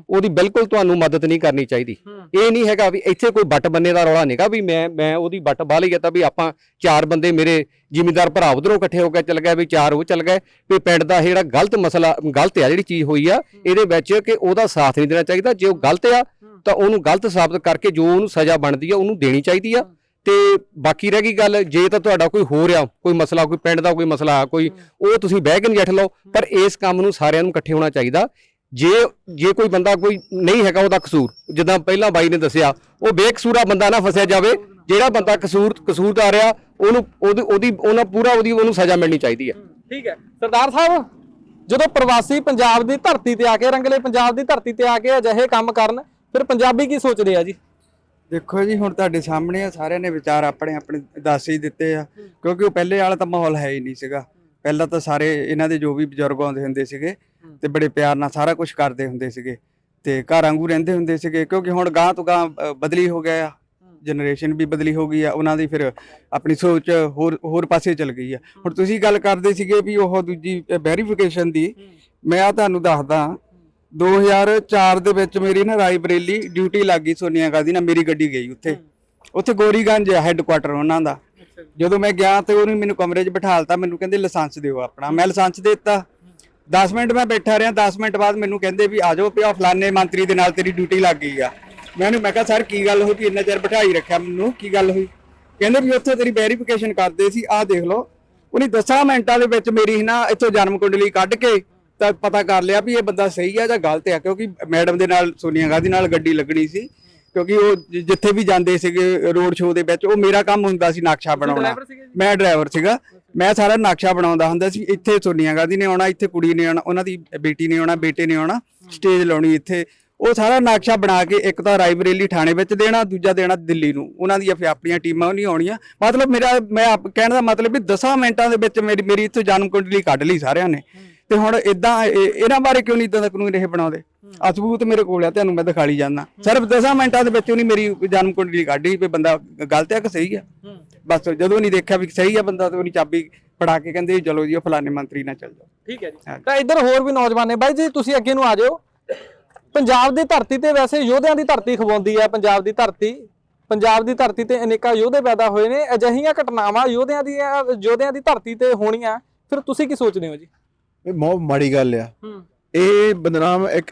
S2: ਉਹਦੀ ਬਿਲਕੁਲ ਤੁਹਾਨੂੰ ਮਦਦ ਨਹੀਂ ਕਰਨੀ ਚਾਹੀਦੀ। ਇਹ ਨਹੀਂ ਹੈਗਾ ਵੀ ਇੱਥੇ ਕੋਈ ਬੱਟ ਬੰਨੇ ਦਾ ਰੌਲਾ ਨਹੀਂਗਾ ਵੀ ਮੈਂ ਮੈਂ ਉਹਦੀ ਬੱਟ ਬਾਹ ਲਈ ਆ ਤਾਂ ਵੀ ਆਪਾਂ ਚਾਰ ਬੰਦੇ ਮੇਰੇ ਜ਼ਿਮੀਂਦਾਰ ਭਰਾ ਉਧਰੋਂ ਇਕੱਠੇ ਹੋ ਕੇ ਚੱਲ ਗਏ ਵੀ ਚਾਰ ਉਹ ਚੱਲ ਗਏ ਵੀ ਪਿੰਡ ਦਾ ਜਿਹੜਾ ਗਲਤ ਮਸਲਾ ਗਲਤ ਆ ਜਿਹੜੀ ਚੀਜ਼ ਹੋਈ ਆ ਇਹਦੇ ਵਿੱਚ ਕਿ ਉਹਦਾ ਸਾਥ ਨਹੀਂ ਦੇਣਾ ਚਾਹੀਦਾ। ਜੇ ਉਹ ਗਲਤ ਆ ਤਾਂ ਉਹਨੂੰ ਗਲਤ ਸਾਬਤ ਕਰਕੇ ਜੋ ਉਹਨੂੰ ਸਜ਼ਾ ਬਣਦੀ ਆ ਉਹਨੂੰ ਦੇਣੀ ਚਾਹੀਦੀ ਆ। ਤੇ ਬਾਕੀ ਰਹਿ ਗਈ ਗੱਲ ਜੇ ਤਾਂ ਤੁਹਾਡਾ ਕੋਈ ਹੋ ਰਿਹਾ ਕੋਈ ਮਸਲਾ ਕੋਈ ਪਿੰਡ ਦਾ ਕੋਈ ਮਸਲਾ ਕੋਈ ਉਹ ਤੁਸੀਂ ਬਹਿ ਕੇ ਨਜਿੱਠ ਲਓ। ਪਰ ਇਸ ਕੰਮ ਨੂੰ ਸਾਰਿਆਂ ਨੂੰ ਇਕੱਠੇ ਹੋਣਾ ਚਾਹੀਦਾ। ਜੇ ਜੇ ਕੋਈ ਬੰਦਾ ਕੋਈ ਨਹੀਂ ਹੈਗਾ ਉਹਦਾ ਕਸੂਰ ਜਿੱਦਾਂ ਪਹਿਲਾਂ ਬਾਈ ਨੇ ਦੱਸਿਆ ਉਹ ਬੇਕਸੂਰਾ ਬੰਦਾ ਨਾ ਫਸਿਆ ਜਾਵੇ ਜਿਹੜਾ ਬੰਦਾ ਕਸੂਰ ਕਸੂਰਦਾਰ ਆ ਉਹਨੂੰ ਉਹਦੀ ਉਹਦੀ ਉਹਨਾਂ ਪੂਰਾ ਉਹਦੀ ਉਹਨੂੰ ਸਜ਼ਾ ਮਿਲਣੀ ਚਾਹੀਦੀ ਆ
S4: ਠੀਕ ਹੈ। ਸਰਦਾਰ ਸਾਹਿਬ ਜਦੋਂ ਪ੍ਰਵਾਸੀ ਪੰਜਾਬ ਦੀ ਧਰਤੀ ਤੇ ਆ ਕੇ ਰੰਗਲੇ ਪੰਜਾਬ ਦੀ ਧਰਤੀ ਤੇ ਆ ਕੇ ਅਜਿਹੇ ਕੰਮ ਕਰਨ ਫਿਰ ਪੰਜਾਬੀ ਕੀ ਸੋਚਦੇ ਆ ਜੀ?
S7: ਦੇਖੋ ਜੀ ਹੁਣ ਤੁਹਾਡੇ ਸਾਹਮਣੇ ਆ ਸਾਰਿਆਂ ਨੇ ਵਿਚਾਰ ਆਪਣੇ ਆਪਣੇ ਦੱਸ ਹੀ ਦਿੱਤੇ ਆ ਕਿਉਂਕਿ ਉਹ ਪਹਿਲੇ ਵਾਲਾ ਤਾਂ ਮਾਹੌਲ ਹੈ ਹੀ ਨਹੀਂ ਸੀਗਾ। ਪਹਿਲਾਂ ਤਾਂ ਸਾਰੇ ਇਹਨਾਂ ਦੇ ਜੋ ਵੀ ਬਜ਼ੁਰਗ ਆਉਂਦੇ ਹੁੰਦੇ ਸੀਗੇ ਤੇ ਬੜੇ ਪਿਆਰ ਨਾਲ ਸਾਰਾ ਕੁਝ ਕਰਦੇ ਹੁੰਦੇ ਸੀਗੇ ਤੇ ਘਰ ਵਾਂਗੂ ਰਹਿੰਦੇ ਹੁੰਦੇ ਸੀਗੇ ਕਿਉਂਕਿ ਹੁਣ ਗਾਂ ਤੋਂ ਗਾਂ ਅ, ਬਦਲੀ ਹੋ ਗਿਆ ਆ। ਜਨਰੇਸ਼ਨ ਵੀ ਬਦਲੀ ਹੋ ਗਈ ਆ ਉਹਨਾਂ ਦੀ ਫਿਰ ਆਪਣੀ ਸੋਚ ਹੋਰ ਹੋਰ ਪਾਸੇ ਚਲ ਗਈ ਆ। ਹੁਣ ਤੁਸੀਂ ਗੱਲ ਕਰਦੇ ਸੀਗੇ ਵੀ ਉਹ ਦੂਜੀ ਵੈਰੀਫਿਕੇਸ਼ਨ ਦੀ। ਮੈਂ ਆ ਤੁਹਾਨੂੰ ਦੱਸਦਾ 2004 ਦੇ ਵਿੱਚ ਮੇਰੀ ਨਾ ਰਾਇਬਰੇਲੀ ਡਿਊਟੀ ਲੱਗ ਗਈ ਸੋਨੀਆ ਗਾਂਧੀ ਨਾਲ ਮੇਰੀ ਗੱਡੀ ਗਈ ਉੱਥੇ। ਉੱਥੇ ਗੋਰੀਗੰਜ ਹੈੱਡਕੁਆਟਰ ਉਹਨਾਂ ਦਾ। ਜਦੋਂ ਮੈਂ ਗਿਆ ਤੇ ਉਹਨੇ ਮੈਨੂੰ ਕਮਰੇ 'ਚ ਬਿਠਾਲਤਾ ਮੈਨੂੰ ਕਹਿੰਦੇ ਲਾਇਸੈਂਸ ਦਿਓ ਆਪਣਾ। ਮੈਂ ਲਾਇਸੈਂਸ ਦੇ ਦਿੱਤਾ। 10 ਮਿੰਟ ਮੈਂ ਬੈਠਾ ਰਿਹਾ 10 ਮਿੰਟ ਬਾਅਦ ਮੈਨੂੰ ਕਹਿੰਦੇ ਵੀ ਆ ਜਾਓ ਪਿਆ ਫਲਾਣੇ ਮੰਤਰੀ ਦੇ ਨਾਲ ਤੇਰੀ ਡਿਊਟੀ ਲੱਗ ਗਈ ਆ। ਮੈਨੂੰ ਮੈਂ ਕਿਹਾ ਸਰ ਕੀ ਗੱਲ ਹੋਈ? ਵੀ ਇੰਨਾ ਚਿਰ ਬਿਠਾਈ ਰੱਖਿਆ ਮੈਨੂੰ? ਕੀ ਗੱਲ ਹੋਈ? ਕਹਿੰਦੇ ਵੀ ਉੱਥੇ ਤੇਰੀ ਵੈਰੀਫਿਕੇਸ਼ਨ ਕਰਦੇ ਸੀ ਆਹ ਦੇਖ ਲਓ। ਉਹਨੇ 10 ਮਿੰਟਾਂ ਦੇ ਵਿੱਚ ਮੇਰੀ ਨਾ ਇੱਥੋਂ ਜਨਮ ਕੁੰਡਲੀ ਕੱਢ ਕੇ ਤਾਂ ਪਤਾ ਕਰ ਲਿਆ ਵੀ ਇਹ ਬੰਦਾ ਸਹੀ ਆ ਜਾਂ ਗਲਤ ਆ ਕਿਉਂਕਿ ਮੈਡਮ ਦੇ ਨਾਲ ਸੋਨੀਆ ਗਾਂਧੀ ਨਾਲ ਗੱਡੀ ਲੱਗਣੀ ਸੀ। ਕਿਉਂਕਿ ਉਹ ਜਿੱਥੇ ਵੀ ਜਾਂਦੇ ਸੀਗੇ ਰੋਡ ਸ਼ੋਅ ਦੇ ਵਿੱਚ ਉਹ ਮੇਰਾ ਕੰਮ ਹੁੰਦਾ ਸੀ ਨਕਸ਼ਾ ਬਣਾਉਣਾ। ਮੈਂ ਡਰਾਈਵਰ ਸੀਗਾ। ਮੈਂ ਸਾਰਾ ਨਕਸ਼ਾ ਬਣਾਉਂਦਾ ਹੁੰਦਾ ਸੀ ਇੱਥੇ ਸੋਨੀਆ ਗਾਂਧੀ ਨੇ ਆਉਣਾ ਇੱਥੇ ਕੁੜੀ ਨੇ ਆਉਣਾ ਉਹਨਾਂ ਦੀ ਬੇਟੀ ਨੇ ਆਉਣਾ ਬੇਟੇ ਨੇ ਆਉਣਾ ਸਟੇਜ ਲਾਉਣੀ ਇੱਥੇ। ਉਹ ਸਾਰਾ ਨਕਸ਼ਾ ਬਣਾ ਕੇ ਇੱਕ ਤਾਂ ਰਾਇਬਰੇਲੀ ਥਾਣੇ ਵਿੱਚ ਦੇਣਾ ਦੂਜਾ ਦੇਣਾ ਦਿੱਲੀ ਨੂੰ। ਉਹਨਾਂ ਦੀਆਂ ਫਿਰ ਆਪਣੀਆਂ ਟੀਮਾਂ ਨਹੀਂ ਆਉਣੀਆਂ। ਮਤਲਬ ਮੇਰਾ ਮੈਂ ਆਪ- ਕਹਿਣ ਦਾ ਮਤਲਬ ਵੀ 10 ਮਿੰਟਾਂ ਦੇ ਵਿੱਚ ਮੇਰੀ ਮੇਰੀ ਇੱਥੋਂ ਜਨਮ ਕੁੰਡਲੀ ਕੱਢ ਲਈ ਸਾਰਿਆਂ ਨੇ। ਤੇ ਹੁਣ ਇਦਾਂ ਇਹਨਾਂ ਬਾਰੇ ਕਿਉਂ ਨਹੀਂ ਇਦਾਂ ਦਾ ਕਾਨੂੰਨ ਇਹ ਬਣਾਉਂਦੇ? ਆ ਸਬੂਤ ਮੇਰੇ ਕੋਲ ਆ ਤੁਹਾਨੂੰ ਮੈਂ ਦਿਖਾਲੀ ਜਾਂਦਾ। ਸਿਰਫ 10 ਮਿੰਟਾਂ ਦੇ ਵਿੱਚ ਉਹਨੇ ਮੇਰੀ ਜਨਮ ਕੁੰਡਲੀ ਕੱਢੀ ਵੀ ਬੰਦਾ ਗਲਤ ਹੈ ਕਿ ਸਹੀ ਆ ਬਸ ਜਦੋਂ ਨਹੀਂ ਦੇਖਿਆ ਵੀ ਸਹੀ ਆ ਬੰਦਾ ਤੇ ਉਹਨੇ ਚਾਬੀ ਫੜਾ ਕੇ ਕਹਿੰਦੇ ਚਲੋ ਜੀ ਉਹ ਫਲਾਣੇ ਮੰਤਰੀ ਨਾਲ ਚੱਲ ਜਾਓ।
S4: ਠੀਕ ਹੈ ਜੀ। ਤਾਂ ਇੱਧਰ ਹੋਰ ਵੀ ਨੌਜਵਾਨ ਨੇ ਬਾਈ ਜੀ ਤੁਸੀਂ ਅੱਗੇ ਨੂੰ ਆ ਜਾਓ। ਪੰਜਾਬ ਦੀ ਧਰਤੀ ਤੇ ਵੈਸੇ ਯੋਧਿਆਂ ਦੀ ਧਰਤੀ ਖਵਾਉਂਦੀ ਹੈ ਪੰਜਾਬ ਦੀ ਧਰਤੀ। ਪੰਜਾਬ ਦੀ ਧਰਤੀ ਤੇ ਅਨੇਕਾਂ ਯੋਧੇ ਪੈਦਾ ਹੋਏ ਨੇ ਅਜਿਹੀਆਂ ਘਟਨਾਵਾਂ ਯੋਧਿਆਂ ਦੀਆਂ ਯੋਧਿਆਂ ਦੀ ਧਰਤੀ ਤੇ ਹੋਣੀਆਂ। ਫਿਰ ਤੁਸੀਂ ਕੀ ਸੋਚਦੇ ਹੋ ਜੀ?
S5: ਇਹ ਬਹੁਤ ਮਾੜੀ ਗੱਲ ਆ। ਇਹ ਬਦਨਾਮ ਇੱਕ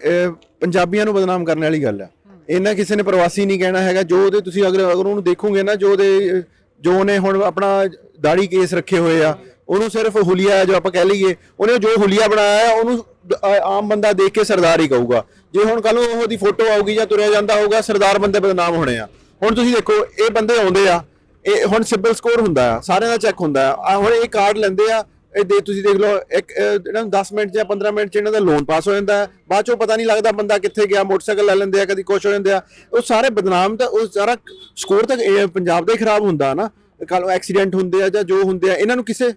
S5: ਪੰਜਾਬੀਆਂ ਨੂੰ ਬਦਨਾਮ ਕਰਨ ਵਾਲੀ ਗੱਲ ਆ। ਇਹਨਾਂ ਕਿਸੇ ਨੇ ਪ੍ਰਵਾਸੀ ਨਹੀਂ ਕਹਿਣਾ ਹੈਗਾ। ਜੋ ਉਹਦੇ ਤੁਸੀਂ ਅਗਰ ਅਗਰ ਉਹਨੂੰ ਦੇਖੋਗੇ ਨਾ ਜੋ ਉਹਦੇ ਜੋ ਉਹਨੇ ਹੁਣ ਆਪਣਾ ਦਾੜੀ ਕੇਸ ਰੱਖੇ ਹੋਏ ਆ, ਉਹਨੂੰ ਸਿਰਫ ਹੁਲੀਆ ਜੋ ਆਪਾਂ ਕਹਿ ਲਈਏ, ਉਹਨੇ ਜੋ ਹੁਲੀਆ ਬਣਾਇਆ ਹੈ ਉਹਨੂੰ ਦ- ਆਮ ਬੰਦਾ ਦੇਖ ਕੇ ਸਰਦਾਰ ਹੀ ਕਹੂਗਾ। ਜੇ ਹੁਣ ਕੱਲ ਨੂੰ ਉਹਦੀ ਫੋਟੋ ਆਊਗੀ ਜਾਂ ਤੁਰਿਆ ਜਾਂਦਾ ਹੋਊਗਾ, ਸਰਦਾਰ ਬੰਦੇ ਬਦਨਾਮ ਹੋਣੇ ਆ। ਹੁਣ ਤੁਸੀਂ ਦੇਖੋ, ਇਹ ਬੰਦੇ ਆਉਂਦੇ ਆ, ਇਹ ਹੁਣ ਸਿਬਲ ਸਕੋਰ ਹੁੰਦਾ ਆ, ਸਾਰਿਆਂ ਦਾ ਚੈੱਕ ਹੁੰਦਾ ਆ। ਆਹ ਹੁਣ ਇਹ ਕਾਰਡ ਲੈਂਦੇ ਆ ਇਹ ਦੇ ਤੁਸੀਂ ਦੇਖ ਲਓ, ਇੱਕ ਇਹਨਾਂ ਨੂੰ 10 ਮਿੰਟ ਜਾਂ 15 ਮਿੰਟ ਚ ਇਹਨਾਂ ਦਾ ਲੋਨ ਪਾਸ ਹੋ ਜਾਂਦਾ ਬਾਅਦ ਚੋਂ ਪਤਾ ਨਹੀਂ ਲੱਗਦਾ ਬੰਦਾ ਕਿੱਥੇ ਗਿਆ, ਮੋਟਰਸਾਈਕਲ ਲੈ ਲੈਂਦੇ ਆ, ਕਦੀ ਕੁਛ ਹੋ ਜਾਂਦੇ ਆ। ਉਹ ਸਾਰੇ ਬਦਨਾਮ ਤਾਂ, ਉਹ ਸਾਰਾ ਸਕੋਰ ਤਾਂ ਪੰਜਾਬ ਦਾ ਹੀ ਖਰਾਬ ਹੁੰਦਾ ਨਾ। ਕੱਲ ਐਕਸੀਡੈਂਟ ਹੁੰਦੇ ਆ ਜਾਂ ਜੋ ਹੁੰਦੇ ਆ, ਇਹਨਾਂ ਨੂੰ ਕਿਸੇ